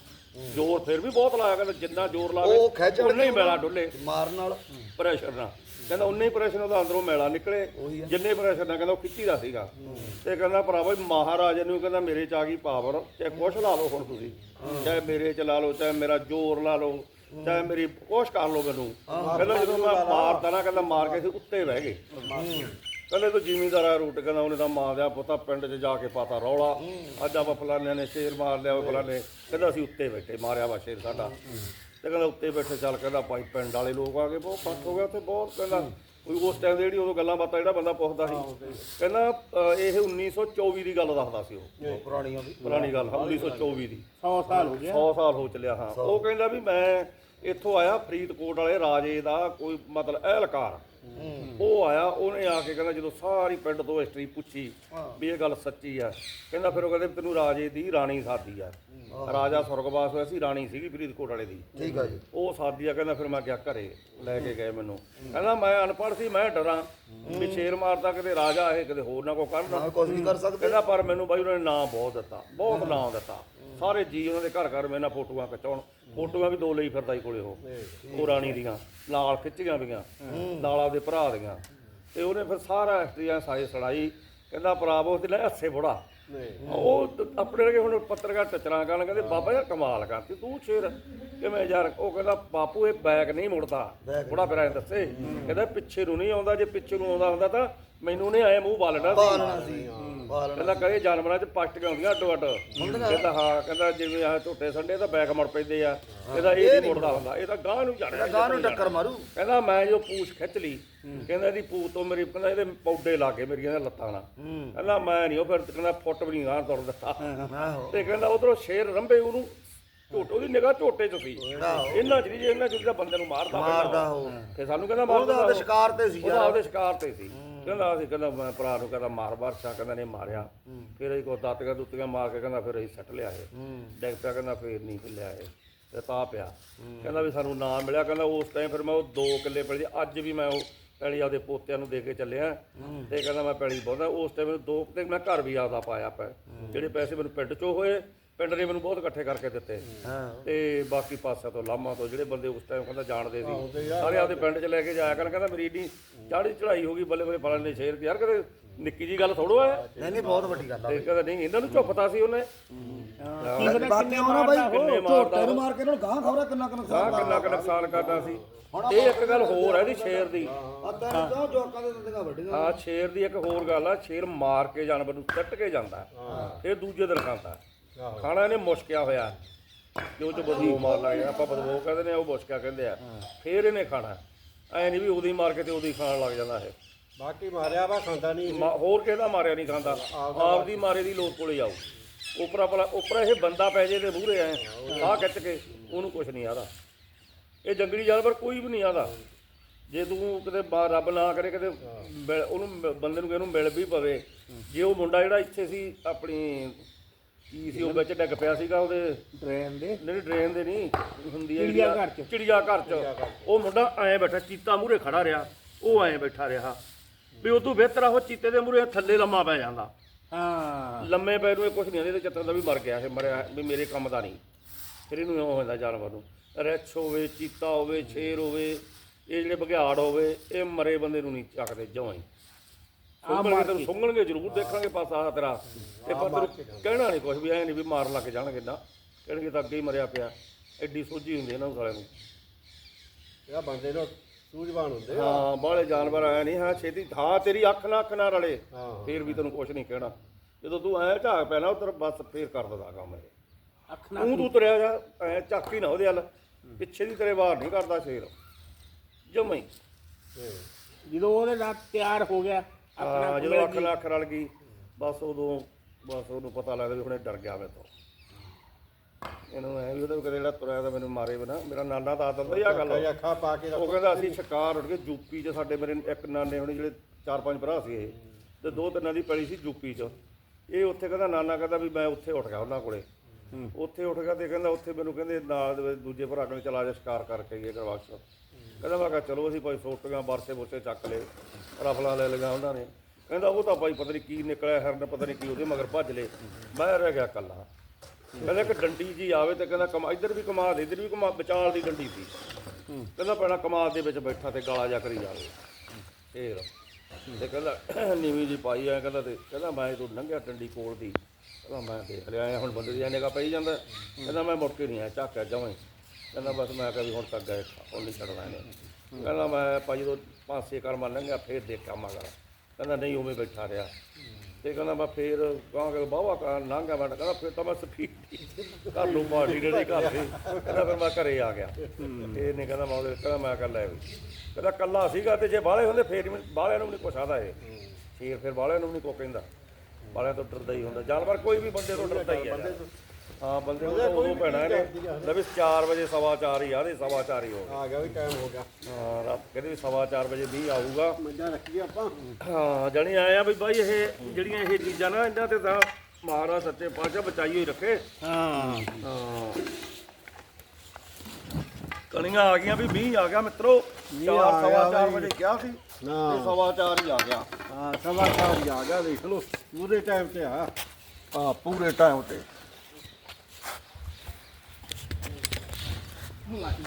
ਜ਼ੋਰ ਫਿਰ ਵੀ ਬਹੁਤ ਲਾਇਆ ਕਹਿੰਦਾ ਜਿੰਨਾ ਜ਼ੋਰ ਲਾਵੇ ਉਹ ਖਿੱਚ ਉਨਾ ਹੀ ਮੈਲਾ ਡੁੱਲੇ। ਮਾਰਨ ਨਾਲ। ਪ੍ਰੈਸ਼ਰ ਨਾਲ। ਕਹਿੰਦਾ ਉਨੇ ਹੀ ਪ੍ਰੈਸ਼ਰ ਉਹਦਾ ਅੰਦਰੋਂ ਮੈਲਾ ਨਿਕਲੇ। ਜਿੰਨੇ ਪ੍ਰੈਸ਼ਰ ਨਾਲ ਕਹਿੰਦਾ ਉਹ ਖਿੱਚੀਦਾ ਸੀਗਾ। ਤੇ ਕਹਿੰਦਾ ਭਰਾਵਾ ਮਹਾਰਾਜ ਨੂੰ ਕਹਿੰਦਾ ਮੇਰੇ ਚ ਆ ਗਈ ਪਾਵਰ ਚਾਹੇ ਕੁਛ ਲਾ ਲਓ ਹੁਣ ਤੁਸੀਂ ਚਾਹੇ ਮੇਰੇ ਚ ਲਾ ਲਓ ਚਾਹੇ ਮੇਰਾ ਜ਼ੋਰ ਲਾ ਲਓ ਚਾਹੇ ਮੇਰੀ ਕੋਸ਼ ਕਰ ਲਓ ਮੈਨੂੰ। ਕਹਿੰਦਾ ਜਦੋਂ ਮੈਂ ਮਾਰਦਾ ਨਾ ਕਹਿੰਦਾ ਮਾਰ ਕੇ ਉੱਤੇ ਬਹਿ ਗਏ। ਕਹਿੰਦੇ ਤੂੰ ਜ਼ਿਮੀਂਦਾਰ ਆ ਰੂਟ ਕਹਿੰਦਾ ਉਹਨੇ ਤਾਂ ਮਾਂ ਦਾ ਪੁੱਤਾ ਪਿੰਡ 'ਚ ਜਾ ਕੇ ਪਾਤਾ ਰੌਲਾ। ਅੱਜ ਆਪਾਂ ਫਲਾਣੇ ਨੇ ਸ਼ੇਰ ਮਾਰ ਲਿਆ ਉਹ ਫਲਾਣੇ ਕਹਿੰਦਾ ਅਸੀਂ ਉੱਤੇ ਬੈਠੇ ਮਾਰਿਆ ਵਾ ਸ਼ੇਰ ਸਾਡਾ। ਤੇ ਕਹਿੰਦਾ ਉੱਤੇ ਬੈਠੇ ਚੱਲ ਕਹਿੰਦਾ ਭਾਈ ਪਿੰਡ ਵਾਲੇ ਲੋਕ ਆ ਗਏ ਬਹੁਤ ਫੱਟ ਹੋ ਗਿਆ ਉੱਥੇ ਬਹੁਤ ਕਹਿੰਦਾ। ਕੋਈ ਉਸ ਟਾਈਮ ਦੇ ਜਿਹੜੀ ਉਦੋਂ ਗੱਲਾਂ ਬਾਤਾਂ ਜਿਹੜਾ ਬੰਦਾ ਪੁੱਛਦਾ ਸੀ। ਕਹਿੰਦਾ ਅ, ਇਹ 1924 ਦੀ ਗੱਲ ਦੱਸਦਾ ਸੀ ਉਹ। ਪੁਰਾਣੀਆਂ ਵੀ। ਪੁਰਾਣੀ ਗੱਲ 1924 ਦੀ। 100 ਸਾਲ ਹੋ ਗਿਆ 100 ਸਾਲ ਹੋ ਚੱਲਿਆ ਹਾਂ। ਉਹ ਕਹਿੰਦਾ ਵੀ ਮੈਂ ਇੱਥੋਂ ਆਇਆ ਫਰੀਦਕੋਟ ਵਾਲੇ ਰਾਜੇ ਦਾ ਕੋਈ ਮਤਲਬ ਅਹਿਲਕਾਰ। ਉਹ ਆਇਆ ਉਹਨੇ ਆ ਕੇ ਕਹਿੰਦਾ ਜਦੋਂ ਸਾਰੀ ਪਿੰਡ ਤੋਂ ਹਿਸਟਰੀ ਪੁੱਛੀ ਵੀ ਇਹ ਗੱਲ ਸੱਚੀ ਆ। ਕਹਿੰਦਾ ਫਿਰ ਉਹ ਕਹਿੰਦੇ ਵੀ ਤੈਨੂੰ ਰਾਜੇ ਦੀ ਰਾਣੀ ਸਾਦੀ ਆ। ਰਾਜਾ ਸੁਰਗਵਾਸ ਹੋਇਆ ਸੀ ਰਾਣੀ ਸੀਗੀ ਫਰੀਦਕੋਟ ਵਾਲੇ ਦੀ। ਠੀਕ ਆ ਜੀ। ਉਹ ਸਾਦੀ ਆ ਕਹਿੰਦਾ ਫਿਰ ਮੈਂ ਗਿਆ ਘਰੇ ਲੈ ਕੇ ਗਏ ਮੈਨੂੰ। ਕਹਿੰਦਾ ਮੈਂ ਅਨਪੜ੍ਹ ਸੀ ਮੈਂ ਡਰਾਂ। ਵੀ ਸ਼ੇਰ ਮਾਰਦਾ ਕਿਤੇ ਰਾਜਾ ਇਹ ਕਿਤੇ ਹੋਰ ਨਾ ਕੋ ਕਰਦਾ ਨਾ ਕੁਝ ਨਹੀਂ ਕਰ ਸਕਦੇ। ਕਹਿੰਦਾ ਪਰ ਮੈਨੂੰ ਬਾਈ ਉਹਨਾਂ ਨੇ ਨਾਮ ਬਹੁਤ ਦਿੱਤਾ ਬਹੁਤ ਨਾਮ ਦਿੱਤਾ। ਸਾਰੇ ਜੀ ਉਹਨਾਂ ਦੇ ਘਰ ਘਰ ਮੇਰੇ ਨਾਲ ਫੋਟੋਆਂ ਖਿਚਾਉਣ। ਫੋਟੋਆਂ ਵੀ ਦੋ ਲਈ ਫਿਰਦਾ ਹੀ ਕੋਲੇ ਉਹ। ਉਹ ਰਾਣੀ ਦੀਆਂ ਨਾਲ ਖਿੱਚੀਆਂ ਵੀਆਂ ਨਾਲ ਆਪਦੇ ਭਰਾ ਦੀਆਂ। ਤੇ ਉਹਨੇ ਫਿਰ ਸਾਰਾ ਐਸਟਰੀਆਂ ਸਾਈ ਸੜਾਈ ਕਹਿੰਦਾ ਭਰਾਵੋ ਤੇ ਲੈ ਹੱਸੇ ਬੁੜਾ। ਉਹ ਆਪਣੇ ਲਗੇ ਹੁਣ ਪੱਤਰਕਾਰ ਟਚਰਾਂ ਕਰਨ ਕਹਿੰਦੇ ਬਾਬਾ ਯਾਰ ਕਮਾਲ ਕਰਤੀ ਤੂੰ ਸ਼ੇਰ। ਕਿਵੇਂ ਯਾਰ ਉਹ ਕਹਿੰਦਾ ਬਾਪੂ ਇਹ ਬੈਕ ਨਹੀਂ ਮੁੜਦਾ। ਬੁੜਾ ਫਿਰ ਐਂ ਦੱਸੇ। ਕਹਿੰਦਾ ਪਿੱਛੇ ਨੂੰ ਨਹੀਂ ਆਉਂਦਾ ਜੇ ਪਿੱਛੇ ਨੂੰ ਆਉਂਦਾ ਹੁੰਦਾ ਤਾਂ ਮੈਨੂੰ ਨੇ ਐ ਮੂੰਹ ਬਾਲਣਾ ਸੀ। ਕਹਿੰਦਾ ਕਹੇ ਜਾਨਵਰਾਂ 'ਚ ਪਸ਼ਟ ਹੁੰਦੀਆਂ ਅੱਡੋ ਅੱਡ। ਕਹਿੰਦਾ ਹਾਂ ਕਹਿੰਦਾ ਜਿਵੇਂ ਆ ਝੋਟੇ ਸੰਡੇ ਤਾਂ ਬੈਕ ਮੁੜ ਪੈਂਦੇ ਆ। ਕਹਿੰਦਾ ਇਹ ਨਹੀਂ ਮੁੜਦਾ ਹੁੰਦਾ ਇਹ ਤਾਂ ਗਾਂ ਨੂੰ ਜਾਣਾ ਗਾਂ ਨੂੰ ਟੱਕਰ ਮਾਰੂ। ਕਹਿੰਦਾ ਮੈਂ ਜੋ ਪੂਛ ਖਿੱਚ ਲਈ ਕਹਿੰਦਾ ਇਹਦੀ ਪੂਛ ਤੋਂ ਮੇਰੀ ਕਹਿੰਦਾ ਇਹਦੇ ਪੌਡੇ ਲਾ ਕੇ ਮੇਰੀਆਂ ਲੱਤਾਂ ਨਾਲ। ਕਹਿੰਦਾ ਮੈਂ ਨਹੀਂ ਉਹ ਫਿਰ ਕਹਿੰਦਾ ਫੁੱਟ ਵੀ ਨਹੀਂ ਗਾਂ ਤੁਰ ਦਿੱਤਾ। ਤੇ ਕਹਿੰਦਾ ਉਧਰੋਂ ਸ਼ੇਰ ਰੰਬੇ ਉਹਨੂੰ ਝੋਟੋ ਦੀ ਨਿਗਾਹ ਝੋਟੇ 'ਚ ਸੀ। ਇਹਨਾਂ 'ਚ ਨਹੀਂ ਜੇ ਇਹਨਾਂ 'ਚ ਬੰਦੇ ਨੂੰ ਮਾਰਦਾ ਮਾਰਦਾ ਉਹ। ਤੇ ਸਾਨੂੰ ਕਹਿੰਦਾ ਉਹਦਾ ਮਾਰਦਾ ਆਪਦੇ ਸ਼ਿਕਾਰ ਤੇ ਸੀ ਉਹਦਾ ਸ਼ਿਕਾਰ ਤੇ ਸੀ। ਕਹਿੰਦਾ ਅਸੀਂ ਕਹਿੰਦਾ ਮੈਂ ਭਰਾ ਨੂੰ ਕਹਿੰਦਾ ਮਾਰ ਬਾਰਸ਼ਾ ਕਹਿੰਦਾ ਨੇ ਮਾਰਿਆ। ਫਿਰ ਅਸੀਂ ਕੋ ਦਾਤੀਆਂ ਦੁੱਤੀਆਂ ਮਾਰ ਕੇ ਕਹਿੰਦਾ ਫਿਰ ਅਸੀਂ ਸੱਟ ਲਿਆ ਇਹ। ਹੂੰ ਪਿਆ ਕਹਿੰਦਾ ਫੇਰ ਨਹੀਂ ਹਿੱਲਿਆ ਇਹ। ਤੇ ਤਾਂ ਪਿਆ। ਕਹਿੰਦਾ ਵੀ ਸਾਨੂੰ ਨਾ ਮਿਲਿਆ। ਕਹਿੰਦਾ ਉਸ ਟਾਈਮ ਫਿਰ ਮੈਂ ਉਹ ਦੋ ਕਿੱਲੇ ਪੈਲੀ ਅੱਜ ਵੀ ਮੈਂ ਉਹ ਪੈਲੀ ਆਪਦੇ ਪੋਤਿਆਂ ਨੂੰ ਦੇ ਕੇ ਚੱਲਿਆ। ਤੇ ਕਹਿੰਦਾ ਮੈਂ ਪੈਲੀ ਬੋਲਦਾ। ਉਸ ਟਾਈਮ ਦੋ ਤੇ ਮੈਂ ਘਰ ਵੀ ਆਪਦਾ ਪਾਇਆ ਪੈ ਜਿਹੜੇ ਪੈਸੇ ਮੈਨੂੰ ਪਿੰਡ ਚੋਂ ਹੋਏ ਪਿੰਡ ਨੇ ਮੈਨੂੰ ਬਹੁਤ ਇਕੱਠੇ ਕਰਕੇ ਦਿੱਤੇ। ਹਾਂ। ਤੇ ਬਾਕੀ ਪਾਸਿਆਂ ਤੋਂ ਲਾਮਾ ਤੋਂ ਜਿਹੜੇ ਬੰਦੇ ਉਸ ਟਾਈਮ ਕਹਿੰਦਾ ਜਾਣਦੇ ਸੀ। ਸਾਰੇ ਆਪਦੇ ਪਿੰਡ 'ਚ ਲੈ ਕੇ ਜਾਇਆ ਕਰਨ ਕਹਿੰਦਾ ਮੇਰੀ ਏਡੀ ਚਾੜੀ ਚੜਾਈ ਹੋ ਗਈ ਬੱਲੇ ਬੱਲੇ ਫਲਣ ਦੇ ਸ਼ੇਰ ਯਾਰ ਕਦੇ ਨਿੱਕੀ ਜੀ ਗੱਲ ਥੋੜੋ ਆ ਨਹੀਂ ਨਹੀਂ ਬਹੁਤ ਵੱਡੀ ਗੱਲ ਆ ਤੇ ਕਹਿੰਦਾ ਨਹੀਂ ਇਹਨਾਂ ਨੂੰ ਝੁੱਪਤਾ ਸੀ ਉਹਨੇ। ਕਿੰਨੇ ਉਹਨਾਂ ਬਾਈ ਝੋਟੇ ਨੂੰ ਮਾਰ ਕੇ ਇਹਨਾਂ ਨੂੰ ਗਾਂ ਖਬਰਾ ਕਿੰਨਾ ਕੁ ਨੁਕਸਾਨ ਕਿੰਨਾ ਕੁ ਨੁਕਸਾਨ ਕਰਦਾ ਸੀ। ਇਹ ਇੱਕ ਗੱਲ ਹੋਰ ਹੈ ਦੀ ਸ਼ੇਰ ਦੀ। ਆ ਤੈਨੂੰ ਕਿਉਂ ਜੋਕਾਂ ਦੇ ਦੰਦੀਆਂ ਵੱਡੀਆਂ। ਆ ਸ਼ੇਰ ਦੀ ਇੱਕ ਹੋਰ ਗੱਲ ਆ ਸ਼ੇਰ ਮਾਰ ਕੇ ਜਾਨਵਰ ਨੂੰ ਕੱਟ ਕੇ ਜਾਂਦਾ। ਇਹ ਦੂਜੇ ਦਿਨ ਖਾਂਦਾ। ਖਾਣਾ ਇਹਨੇ ਮੁਸ਼ਕਿਆ ਹੋਇਆ। ਕਿ ਉਹ ਚ ਬਦਬੂ ਮਾਰ ਲੱਗ ਆਪਾਂ ਬਦਬੂ ਕਹਿੰਦੇ ਨੇ ਉਹ ਮੁਸ਼ਕਿਆ ਕਹਿੰਦੇ ਆ। ਫੇਰ ਇਹਨੇ ਖਾਣਾ। ਐ ਨਹੀਂ ਵੀ ਉਹਦੀ ਮਾਰ ਕੇ ਤੇ ਉਹਦੀ ਖਾਣ ਲੱਗ ਜਾਂਦਾ ਇਹ। ਬਾਕੀ ਮਾਰਿਆ ਵਾ ਖਾਂਦਾ ਨਹੀਂ ਮਾ- ਹੋਰ ਕਿਹਦਾ ਮਾਰਿਆ ਨਹੀਂ ਖਾਂਦਾ। ਆਪਦੀ ਮਾਰੇ ਦੀ ਲੋਟ ਕੋਲੇ ਜਾਓ ਉਪਰਾ ਪਲਾ ਉਪਰਾ ਇਹ ਬੰਦਾ ਪੈ ਜੇ ਤੇ ਮੂਹਰੇ ਐ ਆਹ ਖਿੱਚ ਕੇ ਉਹਨੂੰ ਕੁਛ ਨਹੀਂ ਆਦਾ। ਇਹ ਜੰਗਲੀ ਜਾਨਵਰ ਕੋਈ ਵੀ ਨਹੀਂ ਆਦਾ। ਜੇ ਤੂੰ ਕਿਤੇ ਬਾ- ਰੱਬ ਨਾ ਕਰੇ ਕਿਤੇ ਮਿਲ- ਉਹਨੂੰ ਮਿ- ਬੰਦੇ ਨੂੰ ਕਿਹਨੂੰ ਮਿਲ ਵੀ ਪਵੇ। ਜੇ ਉਹ ਮੁੰਡਾ ਜਿਹੜਾ ਇੱਥੇ ਸੀ ਆਪਣੀ ਕੀ ਸੀ ਉਹ ਵਿੱਚ ਡਿੱਗ ਪਿਆ ਸੀਗਾ ਉਹਦੇ। ਟ੍ਰੇਨ ਦੇ। ਨਹੀਂ ਡਰੇਨ ਦੇ ਨਹੀਂ। ਹੁੰਦੀ ਹੈ ਚਿੜੀਆ ਘਰ ਚ। ਚਿੜੀਆ ਘਰ ਚ। ਉਹ ਮੁੰਡਾ ਐਂ ਬੈਠਾ ਚੀਤਾ ਮੂਹਰੇ ਖੜਾ ਰਿਹਾ। ਉਹ ਐਂ ਬੈਠਾ ਰਿਹਾ। ਵੀ ਉਦੋਂ ਬਿਹਤਰ ਆ ਉਹ ਚੀਤੇ ਦੇ ਮੂਹਰੇ ਥੱਲੇ ਲੰਮਾ ਪੈ ਜਾਂਦਾ। ਹਾਂ। ਲੰਮੇ ਪੈ ਨੂੰ ਕੁਝ ਨਹੀਂ ਆਂਦੇ ਤੇ ਚੱਤਰ ਦਾ ਵੀ ਮਰ ਗਿਆ ਇਹ ਮਰਿਆ ਵੀ ਮੇਰੇ ਕੰਮ ਦਾ ਨਹੀਂ। ਫਿਰ ਇਹਨੂੰ ਇਉਂ ਹੁੰਦਾ ਜਾਨਵਰ ਨੂੰ ਰਿੱਛ ਹੋਵੇ ਚੀਤਾ ਹੋਵੇ ਸ਼ੇਰ ਹੋਵੇ ਇਹ ਜਿਹੜੇ ਬਘਿਆੜ ਹੋਵੇ ਇਹ ਮਰੇ ਬੰਦੇ ਨੂੰ ਨਹੀਂ ਚੱਕਦੇ ਜਮਾਂ ਹੀ। ਸੁੰਗਣਗੇ ਤੈਨੂੰ ਸੁੰਗਣਗੇ ਜ਼ਰੂਰ ਦੇਖਾਂਗੇ ਪਾਸਾ ਤੇਰਾ। ਤੇ ਪਰ ਤੈਨੂੰ ਕਹਿਣਾ ਨਹੀਂ ਕੁਝ ਵੀ ਐ ਨਹੀਂ ਵੀ ਮਾਰ ਲੱਗ ਜਾਣਗੇ ਨਾ ਕਹਿਣਗੇ ਤਾਂ ਅੱਗੇ ਹੀ ਮਰਿਆ ਪਿਆ। ਐਡੀ ਸੋਝੀ ਹੁੰਦੀ ਇਹਨਾਂ ਸਾਲਿਆਂ ਨੂੰ। ਇਹ ਬੰਦੇ ਨੂੰ ਸੂਝਵਾਨ ਹੁੰਦੇ ਆ। ਹਾਂ ਬਾਹਲੇ ਜਾਨਵਰ ਆਇਆ ਨਹੀਂ ਹਾਂ ਛੇਤੀ ਹਾਂ ਤੇਰੀ ਅੱਖ ਨਾ ਅੱਖ ਨਾ ਰਲੇ। ਫੇਰ ਵੀ ਤੈਨੂੰ ਕੁਝ ਨਹੀਂ ਕਹਿਣਾ। ਜਦੋਂ ਤੂੰ ਐ ਝਾਕ ਪੈਣਾ ਉਧਰ ਬਸ ਫੇਰ ਕਰ ਦਿੰਦਾ ਕੰਮ ਇਹ। ਅੱਖ ਨਾਲ ਤੂੰ ਤੂੰ ਤੁਰਿਆ ਜਾ ਐ ਝਾਕੀ ਨਾ ਉਹਦੇ ਵੱਲ। ਪਿੱਛੇ ਦੀ ਤੇਰੇ ਬਾਹਰ ਨਹੀਂ ਕਰਦਾ ਸ਼ੇਰ। ਜਮਾਂ ਹੀ। ਜਦੋਂ ਉਹਦੇ ਨਾਲ ਤਿਆਰ ਹੋ ਗਿਆ ਹਾਂ ਜਦੋਂ ਅੱਖ ਨਾਲ ਅੱਖ ਰਲ ਗਈ ਬਸ ਉਦੋਂ ਬਸ ਉਹਨੂੰ ਪਤਾ ਲੱਗਦਾ ਵੀ ਹੁਣੇ ਡਰ ਗਿਆ ਮੇਰੇ ਤੋਂ। ਇਹਨੂੰ ਐ ਵੀ ਉਹਦੇ ਕਦੇ ਜਿਹੜਾ ਤੁਰਿਆ ਤਾਂ ਮੈਨੂੰ ਮਾਰੇ ਬਿਨਾ। ਮੇਰਾ ਨਾਨਾ ਤਾਂ ਆਦਤ ਆ ਗੱਲ ਕਈ ਅੱਖਾਂ ਪਾ ਕੇ ਉਹ ਕਹਿੰਦਾ ਅਸੀਂ ਸ਼ਿਕਾਰ ਉੱਠ ਕੇ ਯੂਪੀ 'ਚ ਸਾਡੇ ਮੇਰੇ ਇੱਕ ਨਾਨੇ ਹੋਣੇ ਜਿਹੜੇ ਚਾਰ ਪੰਜ ਭਰਾ ਸੀ ਇਹ ਤੇ ਦੋ ਤਿੰਨਾਂ ਦੀ ਪੈਲੀ ਸੀ ਯੂਪੀ 'ਚ। ਇਹ ਉੱਥੇ ਕਹਿੰਦਾ ਨਾਨਾ ਕਹਿੰਦਾ ਵੀ ਮੈਂ ਉੱਥੇ ਉੱਠ ਗਿਆ ਉਹਨਾਂ ਕੋਲੇ। ਉੱਥੇ ਉੱਠ ਗਿਆ ਤੇ ਕਹਿੰਦਾ ਉੱਥੇ ਮੈਨੂੰ ਕਹਿੰਦੇ ਨਾਲ ਦੇ ਵਿੱਚ ਦੂਜੇ ਭਰਾ ਕਹਿੰਦੇ ਚਲਾ ਜਾ ਸ਼ਿਕਾਰ ਕਰਕੇ ਆਈਏ ਕਰਵਾਕਸ ਕਹਿੰਦਾ ਮੈਂ ਕਿਹਾ ਚਲੋ ਅਸੀਂ ਭਾਈ ਸੋਟੀਆਂ ਬਰਸੇ ਬੁਰਸੇ ਚੱਕ ਲਏ, ਰਫਲਾਂ ਲੈ ਲਈਆਂ ਉਹਨਾਂ ਨੇ। ਕਹਿੰਦਾ ਉਹ ਤਾਂ ਭਾਈ ਪਤਾ ਨਹੀਂ ਕੀ ਨਿਕਲਿਆ, ਹਰਨ ਪਤਾ ਨਹੀਂ ਕੀ ਉਹਦੇ ਮਗਰ ਭੱਜ ਲਏ। ਮੈਂ ਰਹਿ ਗਿਆ ਕੱਲਾ ਕਹਿੰਦਾ ਕਿ ਡੰਡੀ ਜੀ ਆਵੇ ਤੇ ਕਹਿੰਦਾ ਕਮਾ, ਇੱਧਰ ਵੀ ਕਮਾ ਦੇ, ਇੱਧਰ ਵੀ ਕਮਾ, ਵਿਚਾਲ ਦੀ ਡੰਡੀ ਸੀ। ਕਹਿੰਦਾ ਪੈਣਾ ਕਮਾਲ ਦੇ ਵਿੱਚ ਬੈਠਾ ਤੇ ਗਾਲਾ ਜਾ ਕਰੀ ਜਾਵੇ। ਫੇਰ ਤੇ ਕਹਿੰਦਾ, ਨੀਵੀਂ ਜੀ ਪਾਈ ਆ ਕਹਿੰਦਾ ਤੇ, ਕਹਿੰਦਾ ਮੈਂ ਤੂੰ ਲੰਘਿਆ ਡੰਡੀ ਕੋਲ ਦੀ। ਕਹਿੰਦਾ ਮੈਂ ਦੇਖ ਲਿਆ ਹੁਣ ਬੰਦੇ ਦੀ ਨਿਗਾ ਪਈ ਜਾਂਦਾ। ਕਹਿੰਦਾ ਮੈਂ ਮੁੜ ਕੇ ਨਹੀਂ ਆਇਆ, ਝਾਕਿਆ ਜਮਾਂ ਕਹਿੰਦਾ ਬਸ ਮੈਂ ਕਿਹਾ ਵੀ ਹੁਣ ਤੱਕ ਗਏ ਉਹ ਨਹੀਂ ਛੱਡਣਾ ਇਹਨੇ। ਕਹਿੰਦਾ ਮੈਂ ਭਾਈ ਜਦੋਂ ਪੰਜ ਛੇ ਕਰਮਾ ਲੰਘਿਆ ਫੇਰ ਦੇਖਿਆ ਮਗਰ ਕਹਿੰਦਾ ਨਹੀਂ, ਉਵੇਂ ਬੈਠਾ ਰਿਹਾ। ਤੇ ਕਹਿੰਦਾ ਮੈਂ ਫੇਰ ਗਾਂ ਬਾਵਾ ਕਾ ਲੰਘਿਆ ਮੈਂ। ਕਹਿੰਦਾ ਫੇਰ ਤਾਂ ਮੈਂ ਸਫੀਡ ਘਰ ਨੂੰ ਪਾਰਟੀ ਦੇ ਘਰ ਸੀ ਕਹਿੰਦਾ ਫਿਰ ਮੈਂ ਘਰੇ ਆ ਗਿਆ। ਇਹ ਨਹੀਂ ਕਹਿੰਦਾ ਮੈਂ ਉਹਦੇ ਕਹਿੰਦਾ ਮੈਂ ਕੱਲਾ ਵੀ। ਕਹਿੰਦਾ ਕੱਲਾ ਸੀਗਾ ਤੇ ਜੇ ਬਾਹਲੇ ਹੁੰਦੇ ਫੇਰ ਵੀ ਬਾਹਲਿਆਂ ਨੂੰ ਵੀ ਨਹੀਂ ਕੁਛ ਆਦਾ ਇਹ। ਸ਼ੇਰ ਫਿਰ ਬਾਹਲਿਆਂ ਨੂੰ ਵੀ ਨਹੀਂ ਕੋ ਕਹਿੰਦਾ। ਬਾਲਿਆਂ ਤੋਂ ਡਰਦਾ ਹੀ ਹੁੰਦਾ। ਜਾਨਵਰ ਕੋਈ ਵੀ ਬੰਦੇ ਤੋਂ ਡਰਦਾ ਹੀ ਹੈ। ਹਾਂ ਬੰਦੇ ਨੂੰ ਤਾਂ ਉਦੋਂ ਪੈਣਾ ਇਹਨੇ ਲੈ ਵੀ 4 ਵਜੇ ਸਵਾ 4 ਹੀ ਆ ਦੇ ਸਵਾ 4 ਹੀ ਹੋ ਗਏ। ਆ ਗਿਆ ਵੀ ਟਾਈਮ ਹੋ ਗਿਆ। ਹਾਂ ਰਾਤ ਕਹਿੰਦੇ ਵੀ ਸਵਾ 4 ਵਜੇ ਵੀ ਆਊਗਾ। ਮੱਝਾਂ ਰੱਖੀ ਆਪਾਂ। ਹਾਂ ਜਣੀ ਆਏ ਆ ਵੀ ਬਾਈ ਇਹ ਜਿਹੜੀਆਂ ਇਹ ਚੀਜ਼ਾਂ ਨਾ ਇਹਨਾਂ ਤੇ ਤਾਂ ਮਹਾਰਾਜ ਸੱਚੇ ਪਾਤਸ਼ਾਹ ਬਚਾਈ ਹੋਈ ਰੱਖੇ। ਹਾਂ। ਹਾਂ। ਕਣੀਆਂ ਆ ਗਈਆਂ ਵੀ ਮੀਂਹ ਆ ਗਿਆ ਮਿੱਤਰੋ। 4 ਆ ਸਵਾ ਗਿਆ 4 ਬਈ। ਵਜੇ ਕਿਹਾ ਸੀ ਨਾ। ਤੇ ਸਵਾ 4 ਹੀ ਆ ਗਿਆ। ਹਾਂ ਸਵਾ ਚਾਰ ਹੀ ਆ ਗਿਆ ਦੇਖ ਲਓ। ਉਹਦੇ ਟਾਈਮ ਤੇ ਆ। ਹਾਂ ਪੂਰੇ ਟਾਈਮ ਤੇ। Lagi.